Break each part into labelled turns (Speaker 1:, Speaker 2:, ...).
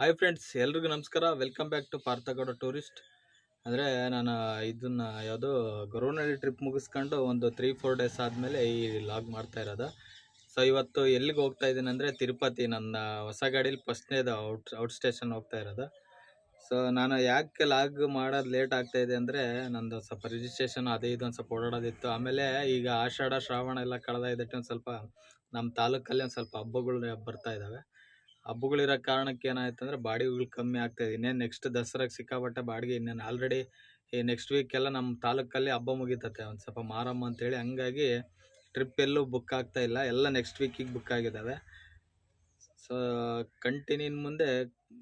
Speaker 1: Hi friends ಎಲ್ರಿಗೂ ನಮಸ್ಕಾರ. Welcome back to Parthagowda tourist ಅಂದರೆ ನಾನು ಇದನ್ನು ಯಾವುದೋ ಗೊರವನಹಳ್ಳಿ ಟ್ರಿಪ್ ಮುಗಿಸ್ಕೊಂಡು ಒಂದು ತ್ರೀ ಫೋರ್ ಡೇಸ್ ಆದಮೇಲೆ ಈ ಲಾಗ್ ಮಾಡ್ತಾ ಇರೋದು. ಸೊ ಇವತ್ತು ಎಲ್ಲಿಗೆ ಹೋಗ್ತಾ ಇದ್ದೀನಿ ಅಂದರೆ ತಿರುಪತಿ. ನನ್ನ ಹೊಸ ಗಾಡೀಲಿ ಫಸ್ಟ್ನೇದು ಔಟ್ ಔಟ್ ಸ್ಟೇಷನ್ ಹೋಗ್ತಾ ಇರೋದು. ಸೊ ನಾನು ಯಾಕೆ ಲಾಗ್ ಮಾಡೋದು ಲೇಟ್ ಆಗ್ತಾ ಇದೆ ಅಂದರೆ ನಂದು ಸ್ವಲ್ಪ ರಿಜಿಸ್ಟ್ರೇಷನ್ ಅದೇ ಒಂದು ಸ್ವಲ್ಪ ಓಡಾಡೋದಿತ್ತು. ಆಮೇಲೆ ಈಗ ಆಷಾಢ, ಶ್ರಾವಣ ಎಲ್ಲ ಕಳೆದಾಯ್ದಕ್ಕೆ ಒಂದು ಸ್ವಲ್ಪ ನಮ್ಮ ತಾಲೂಕಲ್ಲಿ ಒಂದು ಸ್ವಲ್ಪ ಹಬ್ಬಗಳು ಬರ್ತಾ ಇದ್ದಾವೆ ಹಬ್ಬಗಳಿರೋ ಕಾರಣಕ್ಕೆ ಏನಾಯ್ತು ಅಂದರೆ ಬಾಡಿಗೆಗಳು ಕಮ್ಮಿ ಆಗ್ತಾ ಇದೆ. ಇನ್ನೇನು ನೆಕ್ಸ್ಟ್ ದಸರಾಗೆ ಸಿಕ್ಕಾಪಟ್ಟೆ ಬಾಡಿಗೆ ಇನ್ನೇನು ಆಲ್ರೆಡಿ ಈ ನೆಕ್ಸ್ಟ್ ವೀಕೆಲ್ಲ ನಮ್ಮ ತಾಲೂಕಲ್ಲಿ ಹಬ್ಬ ಮುಗಿತತೆ. ಒಂದು ಸ್ವಲ್ಪ ಮಾರಮ್ಮ ಅಂತೇಳಿ ಹಂಗಾಗಿ ಟ್ರಿಪ್ ಎಲ್ಲೂ ಬುಕ್ ಆಗ್ತಾ ಇಲ್ಲ. ಎಲ್ಲ ನೆಕ್ಸ್ಟ್ ವೀಕಿಗೆ ಬುಕ್ ಆಗಿದ್ದಾವೆ ಸೊ ಕಂಟಿನ್ಯೂ ಮುಂದೆ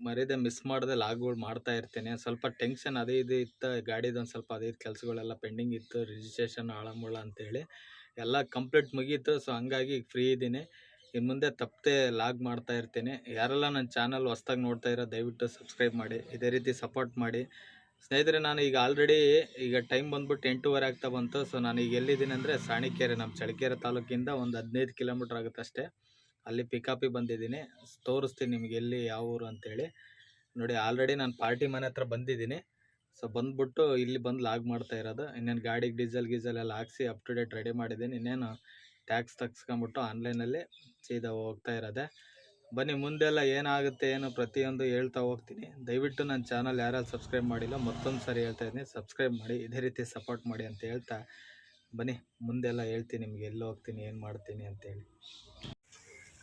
Speaker 1: ಮರ್ಯಾದೆ ಮಿಸ್ ಮಾಡದೆ ಲಾಗ್ಗಳು ಮಾಡ್ತಾ ಇರ್ತೀನಿ. ಸ್ವಲ್ಪ ಟೆನ್ಷನ್ ಅದೇ ಇದು ಇತ್ತು. ಗಾಡಿದು ಒಂದು ಸ್ವಲ್ಪ ಅದೇ ಕೆಲಸಗಳೆಲ್ಲ ಪೆಂಡಿಂಗ್ ಇತ್ತು. ರಿಜಿಸ್ಟ್ರೇಷನ್ ಆಳಮೂಳ ಅಂತೇಳಿ. ಎಲ್ಲ ಕಂಪ್ಲೀಟ್ ಮುಗೀತು. ಸೊ ಹಂಗಾಗಿ ಫ್ರೀ ಇದ್ದೀನಿ ಇನ್ನು ಮುಂದೆ ತಪ್ಪದೆ ಲಾಗ್ ಮಾಡ್ತಾ ಇರ್ತೀನಿ. ಯಾರೆಲ್ಲ ನನ್ನ ಚಾನಲ್ ಹೊಸ್ದಾಗಿ ನೋಡ್ತಾ ಇರೋ ದಯವಿಟ್ಟು ಸಬ್ಸ್ಕ್ರೈಬ್ ಮಾಡಿ, ಇದೇ ರೀತಿ ಸಪೋರ್ಟ್ ಮಾಡಿ. ಸ್ನೇಹಿತರೆ, ನಾನು ಈಗ ಆಲ್ರೆಡಿ ಈಗ ಟೈಮ್ ಬಂದ್ಬಿಟ್ಟು ಎಂಟೂವರೆ ಆಗ್ತಾ ಬಂತು. ಸೊ, ನಾನು ಈಗ ಎಲ್ಲಿದ್ದೀನಿ ಅಂದರೆ ಸಾಣಿಕೆರೆ, ನಮ್ಮ ಚಳ್ಳಕೆರೆ ತಾಲೂಕಿಂದ ಒಂದು ಹದಿನೈದು ಕಿಲೋಮೀಟ್ರ್ ಆಗುತ್ತೆ ಅಷ್ಟೇ. ಅಲ್ಲಿ ಪಿಕಪಿಗೆ ಬಂದಿದ್ದೀನಿ. ತೋರಿಸ್ತೀನಿ ನಿಮ್ಗೆ ಎಲ್ಲಿ, ಯಾವ ಊರು ಅಂತೇಳಿ. ನೋಡಿ, ಆಲ್ರೆಡಿ ನಾನು ಪಾರ್ಟಿ ಮನೆ ಹತ್ರ ಬಂದಿದ್ದೀನಿ. ಸೊ, ಬಂದ್ಬಿಟ್ಟು ಇಲ್ಲಿ ಬಂದು ಲಾಗ್ ಮಾಡ್ತಾ ಇರೋದು. ಇನ್ನೇನು ಗಾಡಿಗೆ ಡೀಸೆಲ್ ಗೀಸೆಲ್ ಎಲ್ಲ ಹಾಕ್ಸಿ ಅಪ್ ಟು ಡೇಟ್ ರೆಡಿ ಮಾಡಿದ್ದೀನಿ. ಇನ್ನೇನು ಟ್ಯಾಕ್ಸ್ ತಗ್ಸ್ಕೊಂಬಿಟ್ಟು ಆನ್ಲೈನಲ್ಲಿ ಸೀದಾ ಹೋಗ್ತಾ ಇರೋದೆ. ಬನ್ನಿ, ಮುಂದೆಲ್ಲ ಏನಾಗುತ್ತೆ, ಏನು ಪ್ರತಿಯೊಂದು ಹೇಳ್ತಾ ಹೋಗ್ತೀನಿ. ದಯವಿಟ್ಟು ನನ್ನ ಚಾನಲ್ ಯಾರ್ಯಾರು ಸಬ್ಸ್ಕ್ರೈಬ್ ಮಾಡಿಲ್ಲ, ಮತ್ತೊಂದು ಸಾರಿ ಹೇಳ್ತಾ ಇದ್ದೀನಿ. ಸಬ್ಸ್ಕ್ರೈಬ್ ಮಾಡಿ, ಇದೇ ರೀತಿ ಸಪೋರ್ಟ್ ಮಾಡಿ ಅಂತ ಹೇಳ್ತಾ ಬನ್ನಿ, ಮುಂದೆಲ್ಲ ಹೇಳ್ತೀನಿ ನಿಮ್ಗೆ, ಎಲ್ಲಿ ಹೋಗ್ತೀನಿ, ಏನು ಮಾಡ್ತೀನಿ ಅಂತೇಳಿ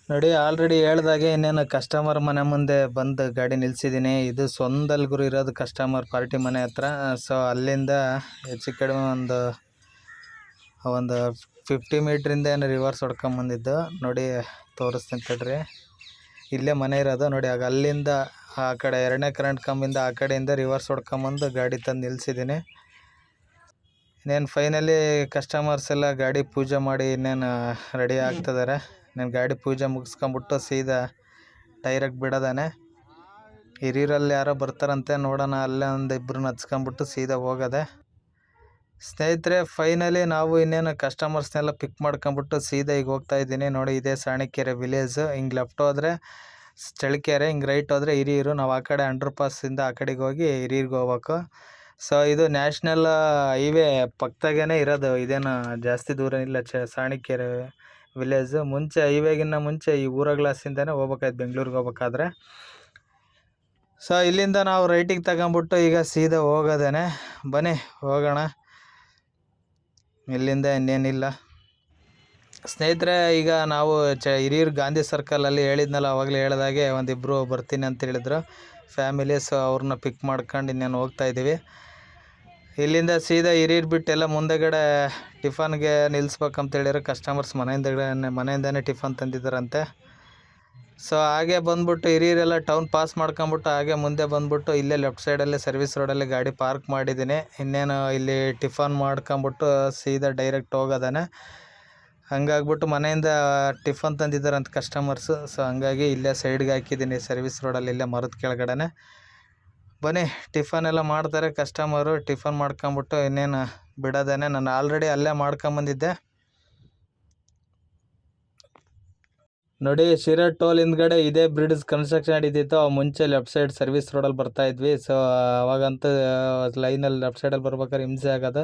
Speaker 1: ನೋಡಿ ಆಲ್ರೆಡಿ ಹೇಳ್ದಾಗೆ ಇನ್ನೇನು ಕಸ್ಟಮರ್ ಮನೆ ಮುಂದೆ ಬಂದು ಗಾಡಿ ನಿಲ್ಸಿದ್ದೀನಿ. ಇದು ಸ್ವಂದಲ್ ಗುರು ಇರೋದು ಕಸ್ಟಮರ್ ಪಾರ್ಟಿ ಮನೆ ಹತ್ರ. ಸೊ ಅಲ್ಲಿಂದ ಹೆಚ್ಚು ಕಡಿಮೆ ಒಂದು ಒಂದು ಫಿಫ್ಟಿ ಮೀಟ್ರಿಂದ ಏನು ರಿವರ್ಸ್ ಹೊಡ್ಕೊಂಬಂದಿದ್ದು ನೋಡಿ, ತೋರಿಸ್ತೀನಿ ತಡ್ರಿ ಇಲ್ಲೇ ಮನೆ ಇರೋದು. ನೋಡಿ, ಆಗ ಅಲ್ಲಿಂದ ಆ ಕಡೆ, ಎರಡನೇ ಕರೆಂಟ್ ಕಂಬಿಂದ ಆ ಕಡೆಯಿಂದ ರಿವರ್ಸ್ ಹೊಡ್ಕೊಂಬಂದು ಗಾಡಿ ತಂದು ನಿಲ್ಲಿಸಿದ್ದೀನಿ ಇನ್ನೇನು ಫೈನಲಿ ಕಸ್ಟಮರ್ಸ್ ಎಲ್ಲ ಗಾಡಿ ಪೂಜೆ ಮಾಡಿ ಇನ್ನೇನು ರೆಡಿ ಆಗ್ತಿದ್ದಾರೆ ನಾನು ಗಾಡಿ ಪೂಜೆ ಮುಗಿಸ್ಕೊಂಬಿಟ್ಟು ಸೀದಾ ಡೈರೆಕ್ಟ್ ಬಿಡೋದಾನೆ. ಹಿರಿಯರಲ್ಲಿ ಯಾರೋ ಬರ್ತಾರಂತೆ ನೋಡೋಣ. ಅಲ್ಲೇ ಒಂದು ಇಬ್ಬರನ್ನ ಹಚ್ಕೊಂಬಿಟ್ಟು ಸೀದಾ ಹೋಗೋದೆ. ಸ್ನೇಹಿತರೆ ಫೈನಲಿ ನಾವು ಇನ್ನೇನು ಕಸ್ಟಮರ್ಸ್ನೆಲ್ಲ ಪಿಕ್ ಮಾಡ್ಕೊಂಬಿಟ್ಟು ಸೀದಾ ಈಗ ಹೋಗ್ತಾ ಇದ್ದೀನಿ. ನೋಡಿ, ಇದೇ ಸಾಣಿಕೆರೆ ವಿಲೇಜ್ ಹಿಂಗೆ ಲೆಫ್ಟ್ ಹೋದರೆ ಚಳಿಕೆರೆ ಹಿಂಗೆ ರೈಟ್ ಹೋದರೆ ಹಿರಿಯರು. ನಾವು ಆ ಕಡೆ ಅಂಡರ್ ಪಾಸಿಂದ ಆ ಕಡೆಗೆ ಹೋಗಿ ಹಿರಿಯರಿಗೆ ಹೋಗ್ಬೇಕು. ಸೊ ಇದು ನ್ಯಾಷನಲ್ ಹೈವೇ ಪಕ್ಕದಾಗೇ ಇರೋದು. ಇದೇನು ಜಾಸ್ತಿ ದೂರ ಇಲ್ಲ ಚ ಸಾಣಿಕೆರೆ ವಿಲೇಜ್ ಮುಂಚೆ ಹೈವೇಗಿನ್ನ ಮುಂಚೆ ಈ ಊರ ಗ್ಲಾಸಿಂದನೇ ಹೋಗ್ಬೇಕಾಯ್ತು, ಬೆಂಗಳೂರಿಗೆ ಹೋಗ್ಬೇಕಾದ್ರೆ. ಸೊ ಇಲ್ಲಿಂದ ನಾವು ರೈಟಿಗೆ ತಗೊಂಬಿಟ್ಟು ಈಗ ಸೀದಾ ಹೋಗೋದೇನೆ. ಬನ್ನಿ, ಹೋಗೋಣ. ಇಲ್ಲಿಂದ ಇನ್ನೇನಿಲ್ಲ. ಸ್ನೇಹಿತರೆ, ಈಗ ನಾವು ಚ, ಹಿರಿಯರು ಗಾಂಧಿ ಸರ್ಕಲಲ್ಲಿ ಹೇಳಿದ್ನಲ್ಲ, ಅವಾಗಲೇ ಹೇಳಿದಾಗೆ ಒಂದಿಬ್ಬರು ಬರ್ತೀನಿ ಅಂತ ಹೇಳಿದ್ರು. ಫ್ಯಾಮಿಲಿ ಸೊ ಅವ್ರನ್ನ ಪಿಕ್ ಮಾಡ್ಕೊಂಡು ಇನ್ನೇನು ಹೋಗ್ತಾ ಇದ್ದೀವಿ. ಇಲ್ಲಿಂದ ಸೀದಾ ಹಿರಿಯರು ಬಿಟ್ಟು ಎಲ್ಲ ಮುಂದೆಗಡೆ ಟಿಫನ್ಗೆ ನಿಲ್ಲಿಸ್ಬೇಕಂತ ಹೇಳಿರೋ ಕಸ್ಟಮರ್ಸ್ ಮನೆಯಿಂದಗಡೆ ಮನೆಯಿಂದನೇ ಟಿಫನ್ ತಂದಿದ್ದಾರಂತೆ. ಸೊ ಹಾಗೆ ಬಂದ್ಬಿಟ್ಟು ಹಿರಿಯರೆಲ್ಲ ಟೌನ್ ಪಾಸ್ ಮಾಡ್ಕೊಂಬಿಟ್ಟು ಹಾಗೆ ಮುಂದೆ ಬಂದ್ಬಿಟ್ಟು ಇಲ್ಲೇ ಲೆಫ್ಟ್ ಸೈಡಲ್ಲೇ ಸರ್ವಿಸ್ ರೋಡಲ್ಲಿ ಗಾಡಿ ಪಾರ್ಕ್ ಮಾಡಿದ್ದೀನಿ. ಇನ್ನೇನು ಇಲ್ಲಿ ಟಿಫನ್ ಮಾಡ್ಕೊಂಬಿಟ್ಟು ಸೀದಾ ಡೈರೆಕ್ಟ್ ಹೋಗೋದಾನೆ ಹಂಗಾಗ್ಬಿಟ್ಟು ಮನೆಯಿಂದ ಟಿಫನ್ ತಂದಿದ್ದಾರಂತ ಕಸ್ಟಮರ್ಸು ಸೊ ಹಂಗಾಗಿ ಇಲ್ಲೇ ಸೈಡ್ಗೆ ಹಾಕಿದ್ದೀನಿ ಸರ್ವಿಸ್ ರೋಡಲ್ಲಿ ಇಲ್ಲೇ ಮರದ ಕೆಳಗಡೆ ಬನ್ನಿ, ಟಿಫನ್ ಎಲ್ಲ ಮಾಡ್ತಾರೆ ಕಸ್ಟಮರು ಟಿಫನ್ ಮಾಡ್ಕೊಂಬಿಟ್ಟು ಇನ್ನೇನು ಬಿಡೋದೇನೆ ನಾನು ಆಲ್ರೆಡಿ ಅಲ್ಲೇ ಮಾಡ್ಕೊಂಬಂದಿದ್ದೆ ನೋಡಿ ಶಿರಾ ಟೋಲ್ ಹಿಂದ್ಗಡೆ ಇದೇ ಬ್ರಿಡ್ಜ್ ಕನ್ಸ್ಟ್ರಕ್ಷನ್ ನಡೀತಿತ್ತು. ಮುಂಚೆ ಲೆಫ್ಟ್ ಸೈಡ್ ಸರ್ವಿಸ್ ರೋಡಲ್ಲಿ ಬರ್ತಾ ಇದ್ವಿ. ಸೊ ಅವಾಗಂತೂ ಲೈನಲ್ಲಿ ಲೆಫ್ಟ್ ಸೈಡಲ್ಲಿ ಬರ್ಬೇಕಾದ್ರೆ ಹಿಂಸೆ ಆಗೋದು.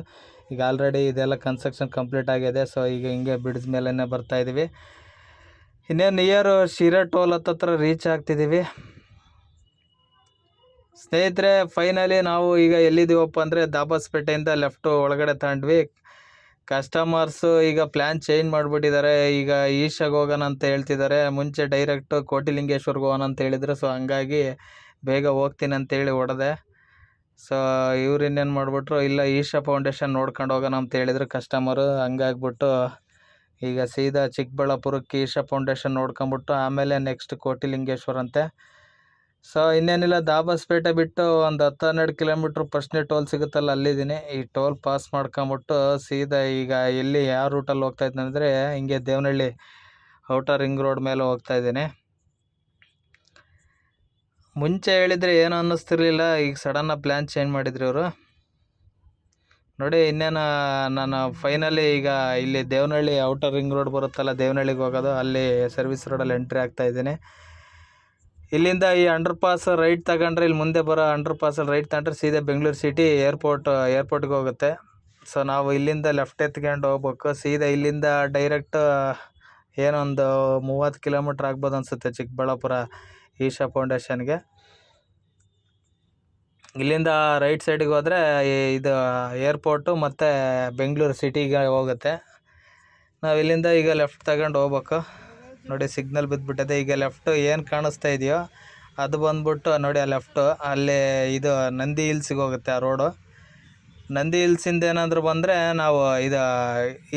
Speaker 1: ಈಗ ಆಲ್ರೆಡಿ ಇದೆಲ್ಲ ಕನ್ಸ್ಟ್ರಕ್ಷನ್ ಕಂಪ್ಲೀಟ್ ಆಗಿದೆ. ಸೊ ಈಗ ಹಿಂಗೆ ಬ್ರಿಡ್ಜ್ ಮೇಲೇ ಬರ್ತಾ ಇದ್ದೀವಿ. ಇನ್ನೇನು ನಿಯರ್ ಶಿರಾ ಟೋಲ್ ಹತ್ತತ್ರ ರೀಚ್ ಆಗ್ತಿದ್ದೀವಿ. ಸ್ನೇಹಿತರೆ ಫೈನಲಿ ನಾವು ಈಗ ಎಲ್ಲಿದ್ದೀವಪ್ಪ ಅಂದರೆ ದಾಬಾಸ್ಪೇಟೆಯಿಂದ ಲೆಫ್ಟು ಒಳಗಡೆ ತಗೊಂಡ್ವಿ ಕಸ್ಟಮರ್ಸು ಈಗ ಪ್ಲ್ಯಾನ್ ಚೇಂಜ್ ಮಾಡಿಬಿಟ್ಟಿದ್ದಾರೆ. ಈಗ ಈಶಾಗೆ ಹೋಗೋಣ ಅಂತ ಹೇಳ್ತಿದ್ದಾರೆ. ಮುಂಚೆ ಡೈರೆಕ್ಟು ಕೋಟಿಲಿಂಗೇಶ್ವರ್ಗೆ ಹೋಗೋಣ ಅಂತ ಹೇಳಿದ್ರು. ಸೊ ಹಂಗಾಗಿ ಬೇಗ ಹೋಗ್ತೀನಿ ಅಂತೇಳಿ ಹೊಡೆದೆ. ಸೊ ಇವ್ರು ಇನ್ನೇನು ಮಾಡಿಬಿಟ್ರು, ಇಲ್ಲ ಈಶಾ ಫೌಂಡೇಶನ್ ನೋಡ್ಕೊಂಡು ಹೋಗೋಣ ಅಂತ ಹೇಳಿದ್ರು ಕಸ್ಟಮರು ಹಂಗಾಗ್ಬಿಟ್ಟು ಈಗ ಸೀದಾ ಚಿಕ್ಕಬಳ್ಳಾಪುರಕ್ಕೆ ಈಶಾ ಫೌಂಡೇಶನ್ ನೋಡ್ಕೊಂಬಿಟ್ಟು ಆಮೇಲೆ ನೆಕ್ಸ್ಟ್ ಕೋಟಿಲಿಂಗೇಶ್ವರ ಅಂತೆ. ಸೊ ಇನ್ನೇನಿಲ್ಲ, ದಾಬಸ್ಪೇಟೆ ಬಿಟ್ಟು ಒಂದು ಹತ್ತು ಹನ್ನೆರಡು ಕಿಲೋಮೀಟ್ರ್ ಫಸ್ಟ್ನೇ ಟೋಲ್ ಸಿಗುತ್ತಲ್ಲ, ಅಲ್ಲಿದ್ದೀನಿ. ಈ ಟೋಲ್ ಪಾಸ್ ಮಾಡ್ಕೊಂಬಿಟ್ಟು ಸೀದಾ ಈಗ ಎಲ್ಲಿ, ಯಾವ ರೂಟಲ್ಲಿ ಹೋಗ್ತಾ ಇದ್ದೀನಿ ಅಂದರೆ, ಹಿಂಗೆ ದೇವನಹಳ್ಳಿ ಔಟರ್ ರಿಂಗ್ ರೋಡ್ ಮೇಲೆ ಹೋಗ್ತಾ ಇದ್ದೀನಿ. ಮುಂಚೆ ಹೇಳಿದರೆ ಏನು ಅನ್ನಿಸ್ತಿರ್ಲಿಲ್ಲ, ಈಗ ಸಡನ್ನಾಗಿ ಪ್ಲ್ಯಾನ್ ಚೇಂಜ್ ಮಾಡಿದ್ರು ಇವರು. ನೋಡಿ, ಇನ್ನೇನು, ನಾನು ಫೈನಲಿ ಈಗ ಇಲ್ಲಿ ದೇವನಹಳ್ಳಿ ಔಟರ್ ರಿಂಗ್ ರೋಡ್ ಬರುತ್ತಲ್ಲ, ದೇವನಹಳ್ಳಿಗೆ ಹೋಗೋದು, ಅಲ್ಲಿ ಸರ್ವಿಸ್ ರೋಡಲ್ಲಿ ಎಂಟ್ರಿ ಆಗ್ತಾ ಇದ್ದೀನಿ. ಇಲ್ಲಿಂದ ಈ ಅಂಡರ್ ಪಾಸ್ ರೈಟ್ ತಗೊಂಡ್ರೆ ಇಲ್ಲಿ ಮುಂದೆ ಬರೋ ಅಂಡರ್ ಪಾಸಲ್ಲಿ ರೈಟ್ ತಗೊಂಡ್ರೆ ಸೀದಾ ಬೆಂಗಳೂರು ಸಿಟಿ ಏರ್ಪೋರ್ಟ್ ಏರ್ಪೋರ್ಟ್ಗೆ ಹೋಗುತ್ತೆ. ಸೊ ನಾವು ಇಲ್ಲಿಂದ ಲೆಫ್ಟ್ ಎತ್ಕೊಂಡು ಹೋಗ್ಬೇಕು. ಸೀದಾ ಇಲ್ಲಿಂದ ಡೈರೆಕ್ಟ್ ಏನೊಂದು ಮೂವತ್ತು ಕಿಲೋಮೀಟ್ರ್ ಆಗ್ಬೋದು ಅನಿಸುತ್ತೆ ಚಿಕ್ಕಬಳ್ಳಾಪುರ ಈಶಾ ಫೌಂಡೇಶನ್ಗೆ ಇಲ್ಲಿಂದ ರೈಟ್ ಸೈಡಿಗೆ ಹೋದರೆ ಇದು ಏರ್ಪೋರ್ಟು ಮತ್ತು ಬೆಂಗಳೂರು ಸಿಟಿಗೆ ಹೋಗುತ್ತೆ. ನಾವು ಇಲ್ಲಿಂದ ಈಗ ಲೆಫ್ಟ್ ತಗೊಂಡು ಹೋಗ್ಬೇಕು. ನೋಡಿ ಸಿಗ್ನಲ್ ಬಿದ್ದುಬಿಟ್ಟಿದೆ ಈಗ ಲೆಫ್ಟ್ ಏನು ಕಾಣಿಸ್ತಾ ಇದೆಯೋ ಅದು ಬಂದ್ಬಿಟ್ಟು ನೋಡಿ ಆ ಲೆಫ್ಟು ಅಲ್ಲಿ ಇದು ನಂದಿ ಹಿಲ್ಸಿಗೆ ಹೋಗುತ್ತೆ ಆ ರೋಡು ನಂದಿ ಹಿಲ್ಸಿಂದ ಏನಾದರೂ ಬಂದರೆ ನಾವು ಇದು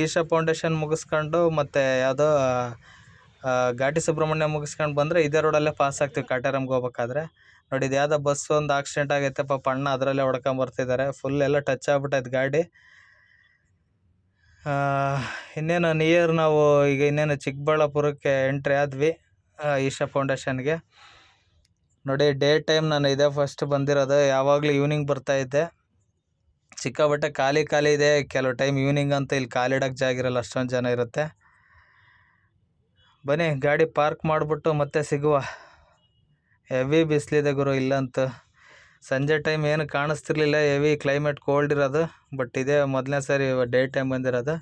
Speaker 1: ಈಶಾ ಫೌಂಡೇಶನ್ ಮುಗಿಸ್ಕೊಂಡು ಮತ್ತು ಯಾವುದೋ ಘಾಟಿ ಸುಬ್ರಹ್ಮಣ್ಯ ಮುಗಿಸ್ಕೊಂಡು ಬಂದರೆ ಇದೇ ರೋಡಲ್ಲೇ ಪಾಸ್ ಆಗ್ತೀವಿ ಕಾಟೇರಮ್ಗೆ ಹೋಗ್ಬೇಕಾದ್ರೆ. ನೋಡಿ, ಇದು ಯಾವುದೋ ಬಸ್ ಒಂದು ಆಕ್ಸಿಡೆಂಟ್ ಆಗೈತೆ ಪಾಪ, ಅಣ್ಣ ಅದರಲ್ಲೇ ಹೊಡ್ಕೊಂಬರ್ತಿದ್ದಾರೆ. ಫುಲ್ ಎಲ್ಲ ಟಚ್ ಆಗ್ಬಿಟ್ಟೈತೆ ಗಾಡಿ. ಇನ್ನೇನು ನಿಯರ್ ನಾವು ಈಗ ಇನ್ನೇನು ಚಿಕ್ಕಬಳ್ಳಾಪುರಕ್ಕೆ ಎಂಟ್ರಿ ಆದ್ವಿ ಈಶಾ ಫೌಂಡೇಶನ್ಗೆ ನೋಡಿ ಡೇ ಟೈಮ್ ನಾನು ಇದೇ ಫಸ್ಟ್ ಬಂದಿರೋದು, ಯಾವಾಗಲೂ ಈವ್ನಿಂಗ್ ಬರ್ತಾ ಇದ್ದೆ. ಸಿಕ್ಕಾಬಟ್ಟೆ ಖಾಲಿ ಖಾಲಿ ಇದೆ, ಕೆಲವು ಟೈಮ್ ಈವ್ನಿಂಗ್ ಅಂತ ಇಲ್ಲಿ ಕಾಲಿಡಕ್ಕೆ ಜಾಗ ಇರಲ್ಲ, ಅಷ್ಟೊಂದು ಜನ ಇರುತ್ತೆ. ಬನ್ನಿ, ಗಾಡಿ ಪಾರ್ಕ್ ಮಾಡಿಬಿಟ್ಟು ಮತ್ತೆ ಸಿಗುವ. ಹೆವಿ ಬಿಸಿಲಿದೆ ಗುರು, ಇಲ್ಲಂತೂ. ಸಂಜೆ ಟೈಮ್ ಏನು ಕಾಣಿಸ್ತಿರ್ಲಿಲ್ಲ. ಹೆವಿ ಕ್ಲೈಮೇಟ್ ಕೋಲ್ಡ್ ಇರೋದು. ಬಟ್ ಇದೇ ಮೊದಲನೇ ಸಾರಿ ಡೇ ಟೈಮ್ ಬಂದಿರೋದು.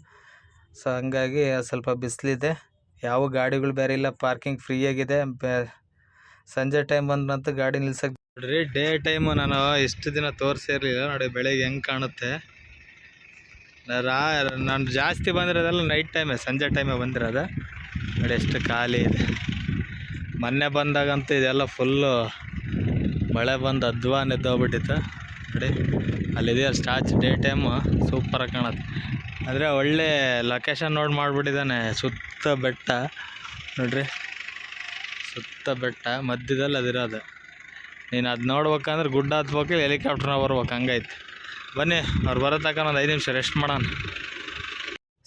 Speaker 1: ಸೊ ಹಂಗಾಗಿ ಸ್ವಲ್ಪ ಬಿಸಿಲಿದೆ. ಯಾವ ಗಾಡಿಗಳು ಬೇರೆ ಇಲ್ಲ. ಪಾರ್ಕಿಂಗ್ ಫ್ರೀ ಆಗಿದೆ. ಸಂಜೆ ಟೈಮ್ ಬಂದ್ರಂತೂ ಗಾಡಿ ನಿಲ್ಸಕ್ಕೆ ನೋಡ್ರಿ ಡೇ ಟೈಮು ನಾನು ಇಷ್ಟು ದಿನ ತೋರಿಸಿರ್ಲಿಲ್ಲ ನೋಡಿ ಬೆಳಗ್ಗೆ ಹೆಂಗೆ ಕಾಣುತ್ತೆ. ರಾ ನಾನು ಜಾಸ್ತಿ ಬಂದಿರೋದೆಲ್ಲ ನೈಟ್ ಟೈಮೇ ಸಂಜೆ ಟೈಮೇ ಬಂದಿರೋದು. ನೋಡಿ ಎಷ್ಟು ಖಾಲಿ ಇದೆ. ಮೊನ್ನೆ ಬಂದಾಗಂತೂ ಇದೆಲ್ಲ ಫುಲ್ಲು ಮಳೆ ಬಂದು ಅಧ್ವಾನ ಎದ್ದೋಗ್ಬಿಟ್ಟಿತ್ತು. ನೋಡಿ ಅಲ್ಲಿದೆಯಲ್ಲ ಸ್ಟಾಚ್ ಡೇ ಟೈಮು ಸೂಪರಾಗಿ ಕಾಣುತ್ತೆ. ಆದರೆ ಒಳ್ಳೆ ಲೊಕೇಶನ್ ನೋಡಿ ಮಾಡಿಬಿಟ್ಟಿದ್ದಾನೆ, ಸುತ್ತ ಬೆಟ್ಟ. ನೋಡ್ರಿ, ಸುತ್ತ ಬೆಟ್ಟ, ಮಧ್ಯದಲ್ಲಿ ಅದಿರೋದು. ನೀನು ಅದು ನೋಡ್ಬೇಕಂದ್ರೆ ಗುಡ್ಡ ಹತ್ಬೇಕು ಹೆಲಿಕಾಪ್ಟರ್ನ ಬರ್ಬೇಕು ಹಂಗೈತೆ ಬನ್ನಿ, ಅವ್ರು ಬರೋ ತಕ್ಕ ಒಂದು ಐದು ನಿಮಿಷ ರೆಸ್ಟ್ ಮಾಡೋಣ.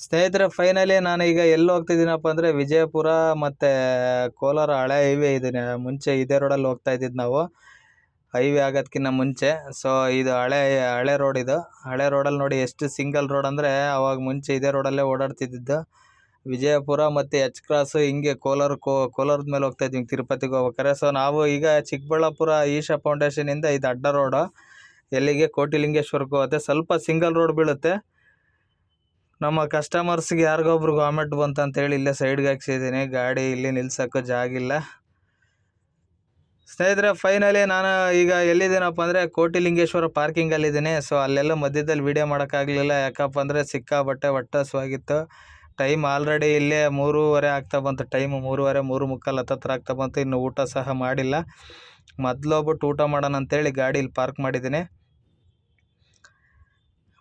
Speaker 1: ಸ್ನೇಹಿತರೆ ಫೈನಲಿ ನಾನು ಈಗ ಎಲ್ಲಿ ಹೋಗ್ತಿದ್ದೀನಪ್ಪ ಅಂದರೆ ವಿಜಯಪುರ ಮತ್ತು ಕೋಲಾರ ಹಳೆ ಹೈವೇ ಇದ್ದೀನಿ ಮುಂಚೆ ಇದೇ ರೋಡಲ್ಲಿ ಹೋಗ್ತಾ ಇದ್ದಿದ್ದು ನಾವು. ಹೈವೇ ಆಗೋದ್ಕಿಂತ ಮುಂಚೆ. ಸೊ ಇದು ಹಳೆ ಹಳೆ ರೋಡ್ ಇದು. ಹಳೆ ರೋಡಲ್ಲಿ ನೋಡಿ ಎಷ್ಟು ಸಿಂಗಲ್ ರೋಡ್ ಅಂದರೆ ಅವಾಗ ಮುಂಚೆ ಇದೇ ರೋಡಲ್ಲೇ ಓಡಾಡ್ತಿದ್ದಿದ್ದು. ವಿಜಯಪುರ ಮತ್ತು ಎಚ್ ಕ್ರಾಸು ಹಿಂಗೆ ಕೋಲಾರ ಕೋಲಾರದ ಮೇಲೆ ಹೋಗ್ತಾ ಇದ್ವಿ ತಿರುಪತಿಗೆ ಹೋಗ್ಬೇಕಾರೆ ಸೊ ನಾವು ಈಗ ಚಿಕ್ಕಬಳ್ಳಾಪುರ ಈಶಾ ಫೌಂಡೇಶನಿಂದ ಇದು ಅಡ್ಡ ರೋಡು ಎಲ್ಲಿಗೆ? ಕೋಟಿಲಿಂಗೇಶ್ವರಕ್ಕೆ ಹೋಗುತ್ತೆ ಸ್ವಲ್ಪ ಸಿಂಗಲ್ ರೋಡ್ ಬೀಳುತ್ತೆ. ನಮ್ಮ ಕಸ್ಟಮರ್ಸ್ಗೆ ಯಾರಿಗೊಬ್ರು ಗೌರ್ಮೆಂಟ್ ಬಂತು ಅಂತೇಳಿ ಇಲ್ಲೇ ಸೈಡ್ಗೆ ಹಾಕ್ಸಿದ್ದೀನಿ. ಗಾಡಿ ಇಲ್ಲಿ ನಿಲ್ಸೋಕ್ಕೂ ಜಾಗಿಲ್ಲ ಸ್ನೇಹಿತರೆ ಫೈನಲಿ ನಾನು ಈಗ ಎಲ್ಲಿದ್ದೀನಪ್ಪ ಅಂದರೆ ಕೋಟಿಲಿಂಗೇಶ್ವರ ಪಾರ್ಕಿಂಗಲ್ಲಿದ್ದೀನಿ ಸೊ ಅಲ್ಲೆಲ್ಲ ಮಧ್ಯದಲ್ಲಿ ವೀಡಿಯೋ ಮಾಡೋಕ್ಕಾಗಲಿಲ್ಲ. ಯಾಕಪ್ಪ ಅಂದರೆ ಸಿಕ್ಕಾಬಟ್ಟೆ ಹೊಟ್ಟೆ ಟೈಮ್ ಆಲ್ರೆಡಿ ಇಲ್ಲೇ ಮೂರುವರೆ ಆಗ್ತಾ ಬಂತು. ಟೈಮು ಮೂರುವರೆ ಮೂರು ಮುಕ್ಕಾಲು ಹತ್ತತ್ರ ಆಗ್ತಾ ಬಂತು. ಇನ್ನು ಊಟ ಸಹ ಮಾಡಿಲ್ಲ. ಮೊದ್ಲು ಹೋಗ್ಬಿಟ್ಟು ಊಟ ಮಾಡೋಣ ಅಂತೇಳಿ ಗಾಡೀಲಿ ಪಾರ್ಕ್ ಮಾಡಿದ್ದೀನಿ.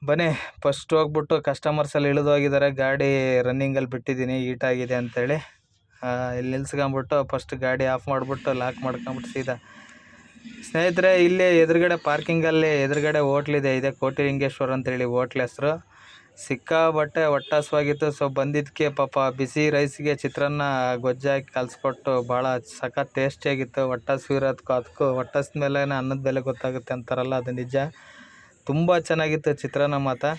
Speaker 1: ಬನ್ನಿ ಫಸ್ಟ್ ಹೋಗ್ಬಿಟ್ಟು ಕಸ್ಟಮರ್ಸಲ್ಲಿ ಇಳಿದು ಹೋಗಿದ್ದಾರೆ. ಗಾಡಿ ರನ್ನಿಂಗಲ್ಲಿ ಬಿಟ್ಟಿದ್ದೀನಿ. ಈಟಾಗಿದೆ ಆ, ಇಲ್ಲಿ ನಿಲ್ಸ್ಕೊಂಬಿಟ್ಟು ಫಸ್ಟ್ ಗಾಡಿ ಆಫ್ ಮಾಡಿಬಿಟ್ಟು ಲಾಕ್ ಮಾಡ್ಕೊಂಬಿಟ್ಟು ಸೀದಾ. ಸ್ನೇಹಿತರೆ, ಇಲ್ಲಿ ಎದುರುಗಡೆ ಪಾರ್ಕಿಂಗಲ್ಲಿ ಎದುರುಗಡೆ ಹೋಟ್ಲಿದೆ ಇದೆ. ಕೋಟಿ ಕೋಟಿಲಿಂಗೇಶ್ವರ ಅಂತೇಳಿ ಹೋಟ್ಲ್ ಹೆಸ್ರು. ಸಿಕ್ಕಾಬಟ್ಟೆ ಒಟ್ಟಾಸವಾಗಿತ್ತು. ಸೊ ಬಂದಿದ್ದಕ್ಕೆ ಪಾಪ ಬಿಸಿ ರೈಸ್ಗೆ ಚಿತ್ರಾನ್ನ ಗೊಜ್ಜಾಕಿ ಕಲಿಸ್ಕೊಟ್ಟು ಭಾಳ ಸಖತ್ ಟೇಸ್ಟಿಯಾಗಿತ್ತು ಹೊಟ್ಟಾಸು ಇರೋದಕ್ಕೂ ಅದಕ್ಕೂ ಹೊಟ್ಟಾಸಿದ ಮೇಲೆ ಅನ್ನದ ಬೆಲೆ ಗೊತ್ತಾಗುತ್ತೆ ಅಂತಾರಲ್ಲ, ಅದು ನಿಜ. ತುಂಬ ಚೆನ್ನಾಗಿತ್ತು ಚಿತ್ರಾನ್ನ ಮಾತ್ರ